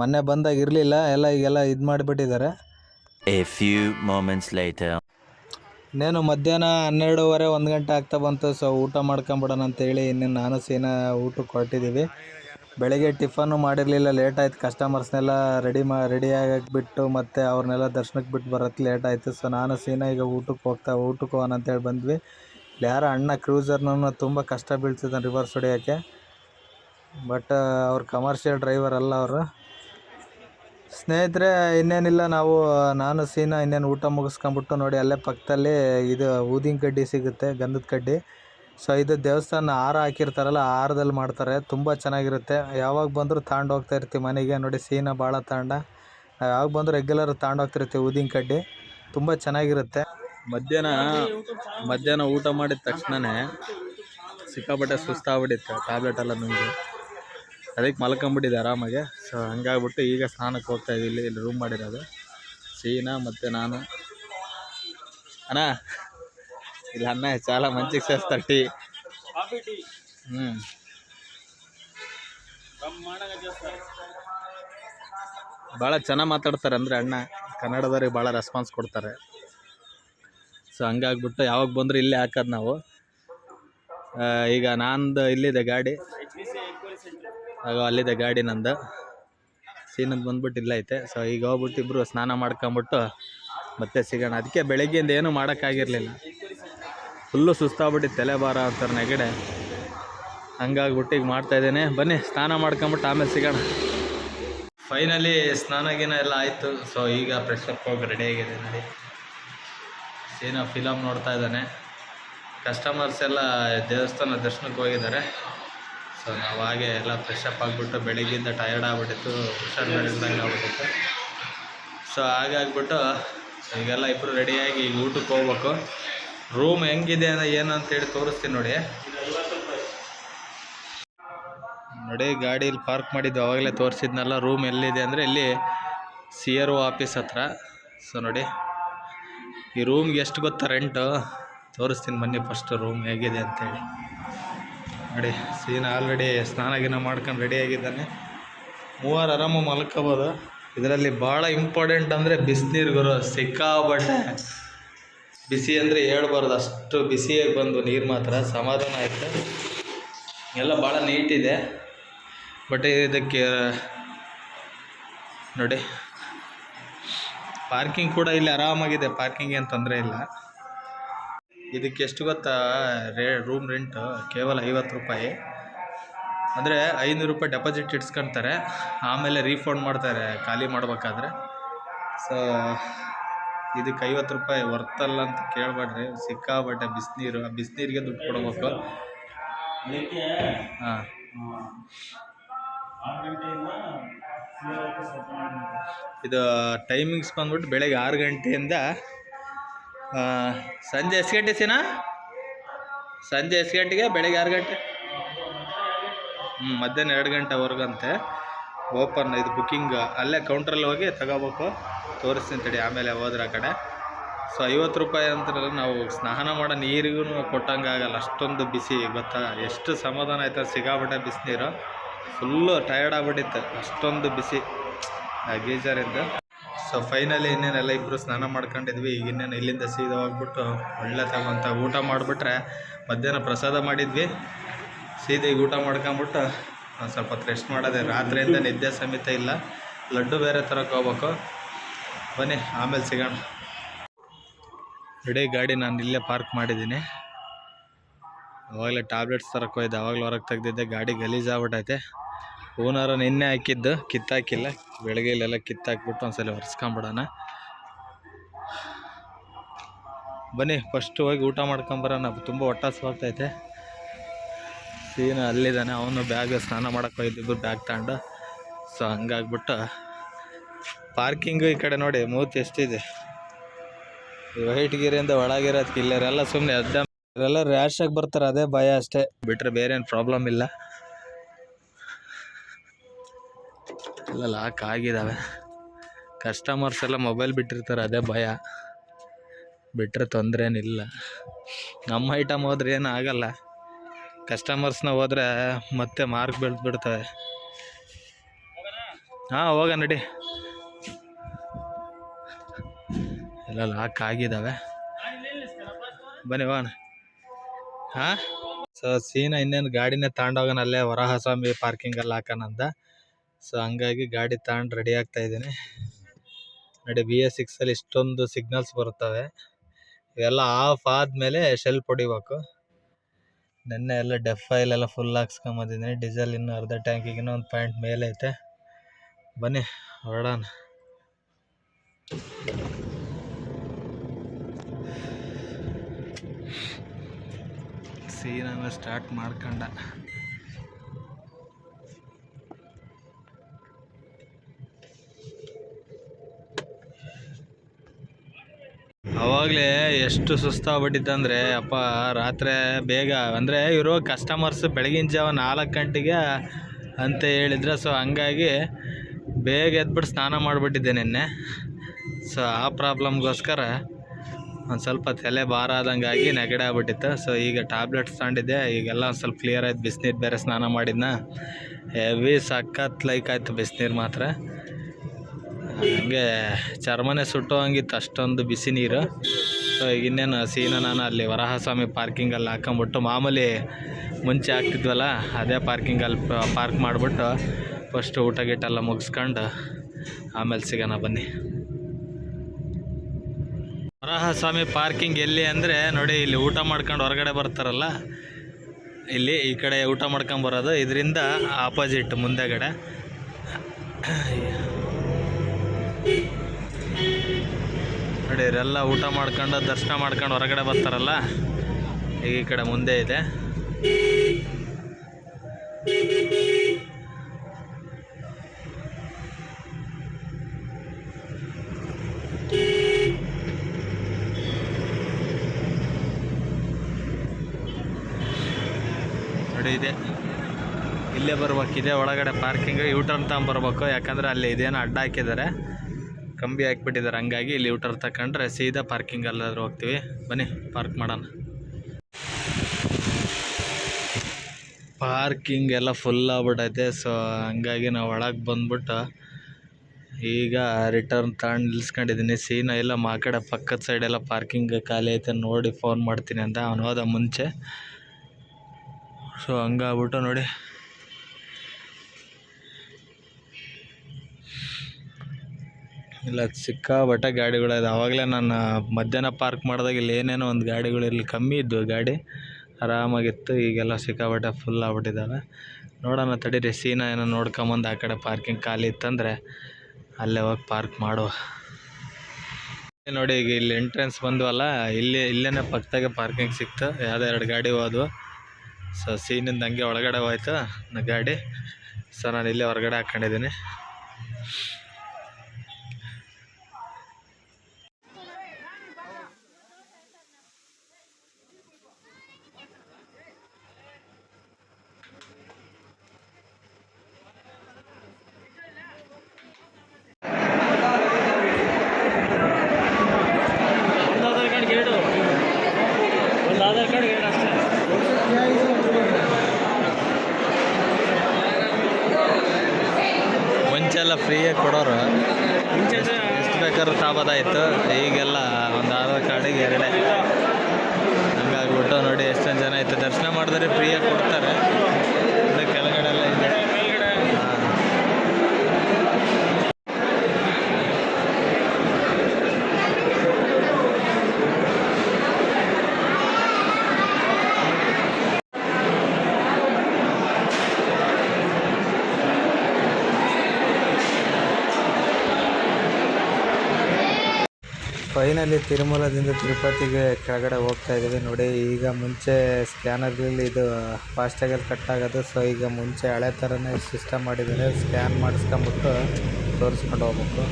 Speaker 1: ಮೊನ್ನೆ ಬಂದಾಗ ಇರಲಿಲ್ಲ. ಎಲ್ಲ ಈಗೆಲ್ಲ ಇದು ಮಾಡಿಬಿಟ್ಟಿದ್ದಾರೆ.
Speaker 2: A few moments later.
Speaker 1: ಇನ್ನೇನು ಮಧ್ಯಾಹ್ನ ಹನ್ನೆರಡೂವರೆ, ಒಂದು ಗಂಟೆ ಆಗ್ತಾ ಬಂತು ಸೊ ಊಟ ಮಾಡ್ಕೊಂಬಿಡೋಣ ಅಂತೇಳಿ ಇನ್ನೇನು ನಾನು ಸೀನಾ ಊಟಕ್ಕೆ ಹೊರಟಿದ್ದೀವಿ ಬೆಳಗ್ಗೆ ಟಿಫನ್ನು ಮಾಡಿರಲಿಲ್ಲ ಲೇಟ್ ಆಯ್ತು. ಕಸ್ಟಮರ್ಸ್ನೆಲ್ಲ ರೆಡಿ ಮಾ ರೆಡಿ ಆಗಕ್ಕೆ ಬಿಟ್ಟು ಮತ್ತು ಅವ್ರನ್ನೆಲ್ಲ ದರ್ಶನಕ್ಕೆ ಬಿಟ್ಟು ಬರೋಕ್ಕೆ ಲೇಟ್ ಆಯಿತು. ಸೊ ನಾನು ಸೀನಾ ಈಗ ಊಟಕ್ಕೆ ಹೋಗ್ತಾ, ಊಟಕ್ಕೆ ಹೋಗೋಣ ಅಂತೇಳಿ ಬಂದ್ವಿ. ಯಾರೋ ಅಣ್ಣ ಕ್ರೂಸರ್ನೂ ತುಂಬ ಕಷ್ಟ ಬೀಳ್ತಿದ್ದಾನೆ ರಿವರ್ಸ್ ಹೊಡಿಯೋಕ್ಕೆ. ಬಟ್ ಅವ್ರು ಕಮರ್ಷಿಯಲ್ ಡ್ರೈವರ್ ಅಲ್ಲ ಅವರು. ಸ್ನೇಹಿತರೆ, ಇನ್ನೇನಿಲ್ಲ, ನಾವು, ನಾನು, ಸೀನಾ ಇನ್ನೇನು ಊಟ ಮುಗಿಸ್ಕೊಂಬಿಟ್ಟು ನೋಡಿ, ಅಲ್ಲೇ ಪಕ್ಕದಲ್ಲಿ ಇದು ಊದಿನ ಕಡ್ಡಿ ಸಿಗುತ್ತೆ, ಗಂಧದ ಕಡ್ಡಿ. ಸೊ ಇದು ದೇವಸ್ಥಾನ ಹಾರ ಹಾಕಿರ್ತಾರಲ್ಲ ಹಾರದಲ್ಲಿ ಮಾಡ್ತಾರೆ, ತುಂಬ ಚೆನ್ನಾಗಿರುತ್ತೆ. ಯಾವಾಗ ಬಂದರೂ ತಗೊಂಡು ಹೋಗ್ತಾ ಇರ್ತೀವಿ ಮನೆಗೆ, ನೋಡಿ, ಸೀನ ಭಾಳ ತಾಂಡ. ಯಾವಾಗ ಬಂದರೂ ರೆಗ್ಯುಲರ್ ತಗೊಂಡು ಹೋಗ್ತಿರ್ತೀವಿ ಊದಿನ ಕಡ್ಡಿ. ತುಂಬ ಚೆನ್ನಾಗಿರುತ್ತೆ. ಮಧ್ಯಾಹ್ನ ಮಧ್ಯಾಹ್ನ ಊಟ ಮಾಡಿದ ತಕ್ಷಣವೇ ಸಿಕ್ಕಾಪಟ್ಟೆ ಸುಸ್ತಾಗ್ಬಿಟ್ಟಿತ್ತು ಟ್ಯಾಬ್ಲೆಟ್ ಎಲ್ಲ ನುಂಗಿ. ಅದಕ್ಕೆ ಮಲ್ಕೊಂಬಿಟ್ಟಿದೆ ಆರಾಮಾಗೆ. ಸೊ ಹಂಗಾಗ್ಬಿಟ್ಟು ಈಗ ಸ್ನಾನಕ್ಕೆ ಹೋಗ್ತಾ ಇದ್ದೀವಿ ಇಲ್ಲಿ ರೂಮ್ ಮಾಡಿರೋದು. ಸೀನಾ ಮತ್ತು ನಾನು. ಅಣ್ಣ ಇಲ್ಲಿ ಅನ್ನ ಚಾಲ ಮಂಚಿಗೆ ಸೇರಿಸ್ತಾರೆ ಟೀ. ಹ್ಞೂ ಭಾಳ ಚೆನ್ನಾಗಿ ಮಾತಾಡ್ತಾರೆ ಅಂದರೆ ಅಣ್ಣ. ಕನ್ನಡದವ್ರಿಗೆ ಭಾಳ ರೆಸ್ಪಾನ್ಸ್ ಕೊಡ್ತಾರೆ. ಸೊ ಹಂಗಾಗ್ಬಿಟ್ಟು ಯಾವಾಗ ಬಂದರೂ ಇಲ್ಲೇ ಹಾಕೋದು ನಾವು. ಈಗ ನಾನು ಇಲ್ಲಿದೆ ಗಾಡಿ. ಆಗ ಅಲ್ಲಿದೆ ಗಾಡಿ ನಂದು. ಸೀನಂದು ಬಂದ್ಬಿಟ್ಟು ಇಲ್ಲ ಐತೆ. ಸೊ ಈಗ ಹೋಗ್ಬಿಟ್ಟು ಇಬ್ಬರು ಸ್ನಾನ ಮಾಡ್ಕೊಂಬಿಟ್ಟು ಮತ್ತೆ ಸಿಗೋಣ. ಅದಕ್ಕೆ ಬೆಳಗ್ಗೆಯಿಂದ ಏನೂ ಮಾಡೋಕ್ಕಾಗಿರಲಿಲ್ಲ. ಫುಲ್ಲು ಸುಸ್ತಾಗ್ಬಿಟ್ಟು ತಲೆ ಭಾರ ಅಂತಾರೆ ನೆಗಡೆ. ಹಂಗಾಗ್ಬಿಟ್ಟು ಈಗ ಮಾಡ್ತಾ ಇದ್ದೇನೆ. ಬನ್ನಿ, ಸ್ನಾನ ಮಾಡ್ಕೊಂಬಿಟ್ಟು ಆಮೇಲೆ ಸಿಗೋಣ. ಫೈನಲಿ ಸ್ನಾನ ಗಿನ ಎಲ್ಲ ಆಯಿತು. ಸೊ ಈಗ ಫ್ರೆಶ್ ಅಪ್ ಹೋಗಿ ರೆಡಿ ಆಗಿದೆ ನೋಡಿ. ಸೀನ ಫಿಲಮ್ ನೋಡ್ತಾ ಇದ್ದಾನೆ. ಕಸ್ಟಮರ್ಸ್ ಎಲ್ಲ ದೇವಸ್ಥಾನ ದರ್ಶನಕ್ಕೆ ಹೋಗಿದ್ದಾರೆ. ಸೊ ನಾವು ಹಾಗೆ ಎಲ್ಲ ಫ್ರೆಶ್ ಅಪ್ ಆಗಿಬಿಟ್ಟು ಬೆಳಗ್ಗಿಂದ ಟಯರ್ಡ್ ಆಗಿಬಿಟ್ಟಿತ್ತು ಹುಷಾರಿಲ್ದಂಗೆ ಆಗ್ಬಿಟ್ಟಿತ್ತು. ಸೊ ಹಾಗಾಗ್ಬಿಟ್ಟು ಈಗೆಲ್ಲ ಇಬ್ಬರು ರೆಡಿಯಾಗಿ ಈಗ ಊಟಕ್ಕೆ ಹೋಗ್ಬೇಕು. ರೂಮ್ ಹೆಂಗಿದೆ ಅಂದರೆ ಏನು ಅಂತೇಳಿ ತೋರಿಸ್ತೀನಿ ನೋಡಿ. ನೋಡಿ ಗಾಡೀಲಿ ಪಾರ್ಕ್ ಮಾಡಿದ್ದು, ಅವಾಗಲೇ ತೋರಿಸಿದ್ನಲ್ಲ ರೂಮ್ ಎಲ್ಲಿದೆ ಅಂದರೆ ಇಲ್ಲಿ ಸಿ ಆರ್ ಒ ಆಫೀಸ್ ಹತ್ರ. ಸೊ ನೋಡಿ, ಈ ರೂಮ್ಗೆ ಎಷ್ಟು ಗೊತ್ತಾ ರೆಂಟು ತೋರಿಸ್ತೀನಿ ಬನ್ನಿ ಫಸ್ಟ್ ರೂಮ್ ಹೇಗಿದೆ ಅಂತೇಳಿ ನೋಡಿ ಸೀನ್ ಆಲ್ರೆಡಿ ಸ್ನಾನ ಗಿನ ಮಾಡ್ಕೊಂಡು ರೆಡಿ ಆಗಿದ್ದಾನೆ. ಮೂವರು ಆರಾಮ ಮಲ್ಕೋಬೋದು. ಇದರಲ್ಲಿ ಭಾಳ ಇಂಪಾರ್ಟೆಂಟ್ ಅಂದರೆ ಬಿಸಿನೀರು ಗುರು ಸಿಕ್ಕಾಬಟ್ಟೆ ಬಿಸಿ ಅಂದರೆ ಹೇಳ್ಬಾರ್ದು. ಅಷ್ಟು ಬಿಸಿಯಾಗಿ ಬಂದು ನೀರು ಮಾತ್ರ, ಸಮಾಧಾನ ಆಯಿತು. ಎಲ್ಲ ಭಾಳ ನೀಟಿದೆ ಬಟ್ ಇದಕ್ಕೆ, ನೋಡಿ ಪಾರ್ಕಿಂಗ್ ಕೂಡ ಇಲ್ಲಿ ಆರಾಮಾಗಿದೆ. ಪಾರ್ಕಿಂಗ್ ಏನು ತೊಂದರೆ ಇಲ್ಲ. ಇದಕ್ಕೆ ಎಷ್ಟು ಗೊತ್ತಾ? ರೇ ರೂಮ್ ರೆಂಟ್ ಕೇವಲ ಐವತ್ತು ರೂಪಾಯಿ. ಅಂದರೆ ಐನೂರು ರೂಪಾಯಿ ಡೆಪಾಸಿಟ್ ಇಟ್ಸ್ಕೊಳ್ತಾರೆ ಆಮೇಲೆ ರೀಫಂಡ್ ಮಾಡ್ತಾರೆ ಖಾಲಿ ಮಾಡಬೇಕಾದ್ರೆ. ಸೊ ಇದಕ್ಕೆ ಐವತ್ತು ರೂಪಾಯಿ ವರ್ತಲ್ಲ ಅಂತ ಕೇಳಬೇಡ್ರಿ. ಸಿಕ್ಕಾಬಟ್ಟೆ ಬಿಸಿನೀರು ಆ ಬಿಸಿನೀರಿಗೆ ದುಡ್ಡು ಕೊಡಬೇಕು. ಹಾಂ. ಇದು ಟೈಮಿಂಗ್ಸ್ ಬಂದ್ಬಿಟ್ಟು ಬೆಳಗ್ಗೆ ಆರು ಗಂಟೆಯಿಂದ ಸಂಜೆ ಎಷ್ಟು ಗಂಟೆ ಸಿನಾ? ಸಂಜೆ ಎಷ್ಟು ಗಂಟೆಗೆ? ಬೆಳಗ್ಗೆ ಆರು ಗಂಟೆ? ಹ್ಞೂ ಮಧ್ಯಾಹ್ನ ಎರಡು ಗಂಟೆವರೆಗಂತೆ. ಓಪನ್ ಇದು ಬುಕ್ಕಿಂಗ್ ಅಲ್ಲೇ ಕೌಂಟ್ರಲ್ಲಿ ಹೋಗಿ ತಗೋಬೇಕು. ತೋರಿಸ್ತೀನಿ ತಡಿ, ಆಮೇಲೆ ಹೋದ್ರೆ ಆ ಕಡೆ. ಸೊ ಐವತ್ತು ರೂಪಾಯಿ ಅಂತ ನಾವು ಸ್ನಾನ ಮಾಡೋ ನೀರಿಗೂ ಕೊಟ್ಟಂಗೆ ಆಗಲ್ಲ. ಅಷ್ಟೊಂದು ಬಿಸಿ, ಗೊತ್ತಾ? ಎಷ್ಟು ಸಮಾಧಾನ ಆಯ್ತು ಸಿಗಾಬಿಟ್ಟೆ ಬಿಸಿನೀರು. ಫುಲ್ಲು ಟಯರ್ಡ್ ಆಗ್ಬಿಟ್ಟಿತ್ತು. ಅಷ್ಟೊಂದು ಬಿಸಿ. ಆ ಗೀಜರಿಂದ ಸೊ ಫೈನಲಿ ಇನ್ನೇನೆಲ್ಲ ಇಬ್ಬರು ಸ್ನಾನ ಮಾಡ್ಕೊಂಡಿದ್ವಿ. ಈಗ ಇನ್ನೇನು ಇಲ್ಲಿಂದ ಸೀದಾ ಹೋಗ್ಬಿಟ್ಟು ಒಳ್ಳೆ ತಗೊಂತ ಊಟ ಮಾಡಿಬಿಟ್ರೆ ಮಧ್ಯಾಹ್ನ ಪ್ರಸಾದ ಮಾಡಿದ್ವಿ. ಸೀದಾ ಊಟ ಮಾಡ್ಕೊಂಬಿಟ್ಟು ಒಂದು ಸ್ವಲ್ಪ ರೆಸ್ಟ್ ಮಾಡೋದೆ. ರಾತ್ರಿಯಿಂದ ನಿದ್ದೆ ಸಮೇತ ಇಲ್ಲ. ಲಡ್ಡು ಬೇರೆ ಥರಕ್ಕೆ ಹೋಗ್ಬೇಕು. ಬನ್ನಿ, ಆಮೇಲೆ ಸಿಗೋಣ. ಇಡೀ ಗಾಡಿ ನಾನು ಇಲ್ಲೇ ಪಾರ್ಕ್ ಮಾಡಿದ್ದೀನಿ. ಅವಾಗಲೇ ಟ್ಯಾಬ್ಲೆಟ್ಸ್ ತರಕ್ಕೆ ಹೋಯ್ದೆ ಅವಾಗಲೇ ಹೊರಗೆ ತೆಗ್ದಿದ್ದೆ. ಗಾಡಿ ಗಲೀಜಾಗ್ಬಿಟ್ಟೈತೆ ಓನರ ನಿನ್ನೆ ಹಾಕಿದ್ದು, ಕಿತ್ತಾಕಿಲ್ಲ. ಬೆಳಗ್ಗೆ ಇಲ್ಲೆಲ್ಲ ಕಿತ್ತಾಕ್ಬಿಟ್ಟು ಒಂದ್ಸಲ ಒರೆಸ್ಕೊಂಬಿಡೋಣ. ಬನ್ನಿ ಫಸ್ಟ್ ಹೋಗಿ ಊಟ ಮಾಡ್ಕೊಂಬರೋಣ ತುಂಬ ಹೊಟ್ಟೆ ಸೀನ ಅಲ್ಲಿದ್ದಾನೆ, ಅವನು ಬ್ಯಾಗ್ ಸ್ನಾನ ಮಾಡಕ್ಕೆ ಹೋಗಿದ್ದು ಬ್ಯಾಗ್ ತಗೊಂಡು. ಸೊ ಹಂಗಾಗ್ಬಿಟ್ಟು ಪಾರ್ಕಿಂಗು ಈ ಕಡೆ ನೋಡಿ ಮೂವತ್ತು ಎಷ್ಟಿದೆ. ಈ ವೈಟ್ ಗಿರಿಯಿಂದ ಒಳಗಿರೋದಕ್ಕೆ ಇಲ್ಲರೆಲ್ಲ ಸುಮ್ಮನೆ ಅದ್ದ ಇವರೆಲ್ಲ ರ್ಯಾಶಾಗಿ ಬರ್ತಾರೆ, ಅದೇ ಭಯ ಅಷ್ಟೇ. ಬಿಟ್ಟರೆ ಬೇರೆ ಏನು ಪ್ರಾಬ್ಲಮ್ ಇಲ್ಲ. ಎಲ್ಲ ಲಾಕ್ ಆಗಿದ್ದಾವೆ ಕಸ್ಟಮರ್ಸ್ ಎಲ್ಲ ಮೊಬೈಲ್ ಬಿಟ್ಟಿರ್ತಾರೆ, ಅದೇ ಭಯ. ಬಿಟ್ಟರೆ ತೊಂದರೆ ಏನಿಲ್ಲ ನಮ್ಮ ಐಟಮ್ ಹೋದ್ರೆ ಏನೂ ಆಗಲ್ಲ. ಕಸ್ಟಮರ್ಸ್ನ ಹೋದ್ರೆ ಮತ್ತೆ ಮಾರ್ಕ್ ಬೆಳೆದು ಬಿಡ್ತವೆ ಹಾಂ ಹೋಗ ನಡಿ. ಎಲ್ಲ ಲಾಕ್ ಆಗಿದ್ದಾವೆ ಬನ್ನಿ, ಹೋಗೋಣ. ಹಾಂ? ಸೊ ಸೀನ ಇನ್ನೇನು ಗಾಡಿನೇ ತಗೊಂಡೋಗೋಣ ಅಲ್ಲೇ ವರಹಸ್ವಾಮಿ ಪಾರ್ಕಿಂಗಲ್ಲಿ ಹಾಕೋಣಂತ ಸೊ ಹಂಗಾಗಿ ಗಾಡಿ ತಗೊಂಡು ರೆಡಿ ಆಗ್ತಾ ಇದ್ದೀನಿ. ನೋಡಿ ಬಿ ಎಸ್ ಸಿಕ್ಸಲ್ಲಿ ಇಷ್ಟೊಂದು ಸಿಗ್ನಲ್ಸ್ ಬರ್ತವೆ ಇವೆಲ್ಲ ಆಫ್ ಆದಮೇಲೆ ಶೆಲ್ ಹೊಡಿಬೇಕು ನೆನ್ನೆ ಎಲ್ಲ ಡೆಫ್ ಆಯಿಲ್ ಎಲ್ಲ ಫುಲ್ ಹಾಕ್ಸ್ಕೊಂಬಂದಿದ್ದೀನಿ. ಡೀಸೆಲ್ ಇನ್ನೂ ಅರ್ಧ ಟ್ಯಾಂಕಿಗಿನ್ನೂ ಒಂದು ಪಾಯಿಂಟ್ ಮೇಲೆ ಐತೆ. ಬನ್ನಿ, ಹೊರಡೋಣ. ಸೀನ ಸ್ಟಾರ್ಟ್ ಮಾಡ್ಕೊಂಡ. ಅವಾಗಲೇ ಎಷ್ಟು ಸುಸ್ತಾಗ್ಬಿಟ್ಟಿತ್ತು ಅಂದರೆ ಅಪ್ಪ, ರಾತ್ರಿ ಬೇಗ. ಅಂದರೆ ಇವರು ಕಸ್ಟಮರ್ಸ್ ಬೆಳಗಿನ ಜಾವ ನಾಲ್ಕು ಗಂಟೆಗೆ ಅಂತ ಹೇಳಿದ್ರೆ. ಸೊ ಹಂಗಾಗಿ ಬೇಗ ಎದ್ಬಿಟ್ಟು ಸ್ನಾನ ಮಾಡಿಬಿಟ್ಟಿದ್ದೆ ನಿನ್ನೆ. ಸೊ ಆ ಪ್ರಾಬ್ಲಮ್ಗೋಸ್ಕರ ಒಂದು ಸ್ವಲ್ಪ ತಲೆ ಭಾರ ಆದಂಗಾಗಿ ನೆಗಡೆ ಆಗ್ಬಿಟ್ಟಿತ್ತು. ಸೊ ಈಗ ಟ್ಯಾಬ್ಲೆಟ್ಸ್ ತಗೊಂಡಿದ್ದೆ. ಈಗೆಲ್ಲ ಒಂದು ಸ್ವಲ್ಪ ಕ್ಲಿಯರ್ ಆಯ್ತು. ಬಿಸಿನೀರು ಬೇರೆ ಸ್ನಾನ ಮಾಡಿದ್ನ. ಹೆವಿ ಸಖತ್ ಲೈಕ್ ಆಯಿತು ಬಿಸಿನೀರು ಮಾತ್ರ. ಹಂಗೆ ಚರ್ಮನೆ ಸುಟ್ಟೋ ಹಂಗಿತ್ತು ಅಷ್ಟೊಂದು ಬಿಸಿ ನೀರು. ಸೊ ಇನ್ನೇನು ಸೀನ ನಾನು ಅಲ್ಲಿ ವರಹಸ್ವಾಮಿ ಪಾರ್ಕಿಂಗಲ್ಲಿ ಹಾಕೊಂಬಿಟ್ಟು ಮಾಮೂಲಿ ಮುಂಚೆ ಹಾಕ್ತಿದ್ವಲ್ಲ, ಅದೇ ಪಾರ್ಕಿಂಗಲ್ಲಿ ಪಾರ್ಕ್ ಮಾಡಿಬಿಟ್ಟು ಫಸ್ಟ್ ಊಟ ಗೀಟ ಎಲ್ಲ ಮುಗಿಸ್ಕೊಂಡು ಆಮೇಲೆ ಸಿಗೋಣ ಬನ್ನಿ. ವರಹಸ್ವಾಮಿ ಪಾರ್ಕಿಂಗ್ ಎಲ್ಲಿ ಅಂದರೆ ನೋಡಿ, ಇಲ್ಲಿ ಊಟ ಮಾಡ್ಕೊಂಡು ಹೊರಗಡೆ ಬರ್ತಾರಲ್ಲ, ಇಲ್ಲಿ ಈ ಕಡೆ ಊಟ ಮಾಡ್ಕೊಂಡು ಬರೋದು. ಇದರಿಂದ ಆಪೋಸಿಟ್ ಮುಂದೆಗಡೆ. ನೋಡಿ, ಇವರೆಲ್ಲ ಊಟ ಮಾಡ್ಕೊಂಡು, ದರ್ಶನ ಮಾಡ್ಕೊಂಡು ಹೊರಗಡೆ ಬರ್ತಾರಲ್ಲ? ಈಗ ಈ ಕಡೆ ಮುಂದೆ ಇದೆ. ನೋಡಿ, ಇದೆ. ಇಲ್ಲೇ ಬರ್ಬೇಕಿದೆ ಒಳಗಡೆ ಪಾರ್ಕಿಂಗ್ ಯೂಟರ್ನ್ ತಗೊಂಬರ್ಬೇಕು ಯಾಕಂದ್ರೆ ಅಲ್ಲಿ ಇದೇನೋ ಅಡ್ಡ ಹಾಕಿದ್ದಾರೆ. ಕಂಬಿ ಹಾಕ್ಬಿಟ್ಟಿದ್ದಾರೆ. ಹಂಗಾಗಿ ಇಲ್ಲಿ ಯೂಟರ್ ತಗೊಂಡ್ರೆ ಸೀದಾ ಪಾರ್ಕಿಂಗ್ ಅಲ್ಲಾದ್ರೂ ಹೋಗ್ತೀವಿ. ಬನ್ನಿ ಪಾರ್ಕ್ ಮಾಡೋಣ. ಪಾರ್ಕಿಂಗ್ ಎಲ್ಲ ಫುಲ್ ಆಗ್ಬಿಟ್ಟೈತೆ ಸೊ ಹಂಗಾಗಿ ನಾವು ಒಳಗೆ ಬಂದ್ಬಿಟ್ಟು ಈಗ ರಿಟರ್ನ್ ತಗೊಂಡು ನಿಲ್ಸ್ಕೊಂಡಿದ್ದೀನಿ ಸೀನ ಎಲ್ಲ ಮಾ ಪಕ್ಕದ ಸೈಡೆಲ್ಲ ಪಾರ್ಕಿಂಗ್ ಖಾಲಿ ಐತೆ ನೋಡಿ ಫೋನ್ ಮಾಡ್ತೀನಿ ಅಂತ. ಅವನು ಮುಂಚೆ. ಸೊ ಹಂಗಾಗ್ಬಿಟ್ಟು ನೋಡಿ. ಇಲ್ಲ ಸಿಕ್ಕಾಪಟ್ಟೆ ಗಾಡಿಗಳಿದೆ ಆವಾಗಲೇ ನಾನು ಮಧ್ಯಾಹ್ನ ಪಾರ್ಕ್ ಮಾಡಿದಾಗ ಇಲ್ಲಿ ಏನೇನೋ ಒಂದು ಗಾಡಿಗಳು ಇಲ್ಲಿ ಕಮ್ಮಿ ಇದ್ದವು ಗಾಡಿ. ಆರಾಮಾಗಿತ್ತು, ಈಗೆಲ್ಲ ಸಿಕ್ಕಾಪಟ್ಟೆ ಫುಲ್ ಆಗ್ಬಿಟ್ಟಿದ್ದಾವೆ ನೋಡೋಣ ತಡೀರಿ ಸೀನ ಏನೋ ನೋಡ್ಕೊಂಬಂದು ಆ ಕಡೆ ಪಾರ್ಕಿಂಗ್ ಖಾಲಿ ಇತ್ತಂದರೆ ಅಲ್ಲೇ ಹೋಗಿ ಪಾರ್ಕ್ ಮಾಡುವ. ನೋಡಿ, ಈಗ ಇಲ್ಲಿ ಎಂಟ್ರೆನ್ಸ್ ಬಂದ್ವಲ್ಲ, ಇಲ್ಲಿ ಇಲ್ಲೇ ಪಕ್ಕದಾಗೆ ಪಾರ್ಕಿಂಗ್ ಸಿಕ್ತು. ಯಾವುದೇ ಎರಡು ಗಾಡಿ ಹೋದ್ವು. ಸೊ ಸೀನಿಂದ ಹಂಗೆ ಒಳಗಡೆ ಹೋಯ್ತು ಗಾಡಿ. ಸೊ ನಾನು ಇಲ್ಲೇ ಹೊರಗಡೆ ಹಾಕ್ಕೊಂಡಿದ್ದೀನಿ. вода. ಫೈನಲಿ ತಿರುಮಲದಿಂದ ತಿರುಪತಿಗೆ ಕೆಳಗಡೆ ಹೋಗ್ತಾ ಇದ್ದೀವಿ. ನೋಡಿ, ಈಗ ಮುಂಚೆ ಸ್ಕ್ಯಾನರ್ಗಳಲ್ಲಿ ಇದು ಫಾಸ್ಟ್ಯಾಗಲ್ಲಿ ಕಟ್ ಆಗೋದು. ಸೊ ಈಗ ಮುಂಚೆ ಹಳೆ ಥರನೇ ಸಿಸ್ಟಮ್ ಮಾಡಿದ್ದಾರೆ. ಸ್ಕ್ಯಾನ್ ಮಾಡಿಸ್ಕೊಂಬಿಟ್ಟು ತೋರಿಸ್ಕೊಂಡು ಹೋಗ್ಬೇಕು.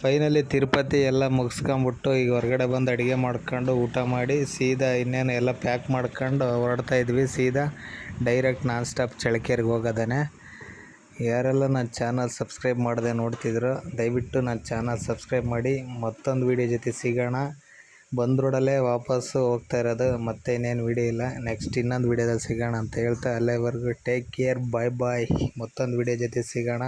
Speaker 1: ಫೈನಲಿ ತಿರುಪತಿ ಎಲ್ಲ ಮುಗಿಸ್ಕೊಂಬಿಟ್ಟು ಈಗ ಹೊರಗಡೆ ಬಂದು ಅಡುಗೆ ಮಾಡ್ಕೊಂಡು ಊಟ ಮಾಡಿ ಸೀದಾ ಇನ್ನೇನು ಎಲ್ಲ ಪ್ಯಾಕ್ ಮಾಡ್ಕೊಂಡು ಹೊರಡ್ತಾ ಇದ್ವಿ. ಸೀದಾ ಡೈರೆಕ್ಟ್ ನಾನ್ ಸ್ಟಾಪ್ ಚಳಕೇರಿಗೆ ಹೋಗೋದೇನೆ ಯಾರೆಲ್ಲ ನನ್ನ ಚಾನಲ್ ಸಬ್ಸ್ಕ್ರೈಬ್ ಮಾಡದೆ ನೋಡ್ತಿದ್ರು, ದಯವಿಟ್ಟು ನನ್ನ ಚಾನಲ್ ಸಬ್ಸ್ಕ್ರೈಬ್ ಮಾಡಿ, ಮತ್ತೊಂದು ವೀಡಿಯೋ ಜೊತೆ ಸಿಗೋಣ. ಬಂದ ರೋಡಲ್ಲೇ ವಾಪಸ್ಸು ಹೋಗ್ತಾ ಇರೋದು, ಮತ್ತೆ ಇನ್ನೇನು ವೀಡಿಯೋ ಇಲ್ಲ. ನೆಕ್ಸ್ಟ್ ಇನ್ನೊಂದು ವೀಡಿಯೋದಲ್ಲಿ ಸಿಗೋಣ ಅಂತ ಹೇಳ್ತಾ, ಅಲ್ಲೇವರೆಗೂ ಟೇಕ್ ಕೇರ್ ಬಾಯ್ ಬಾಯ್ ಮತ್ತೊಂದು ವೀಡಿಯೋ ಜೊತೆ ಸಿಗೋಣ.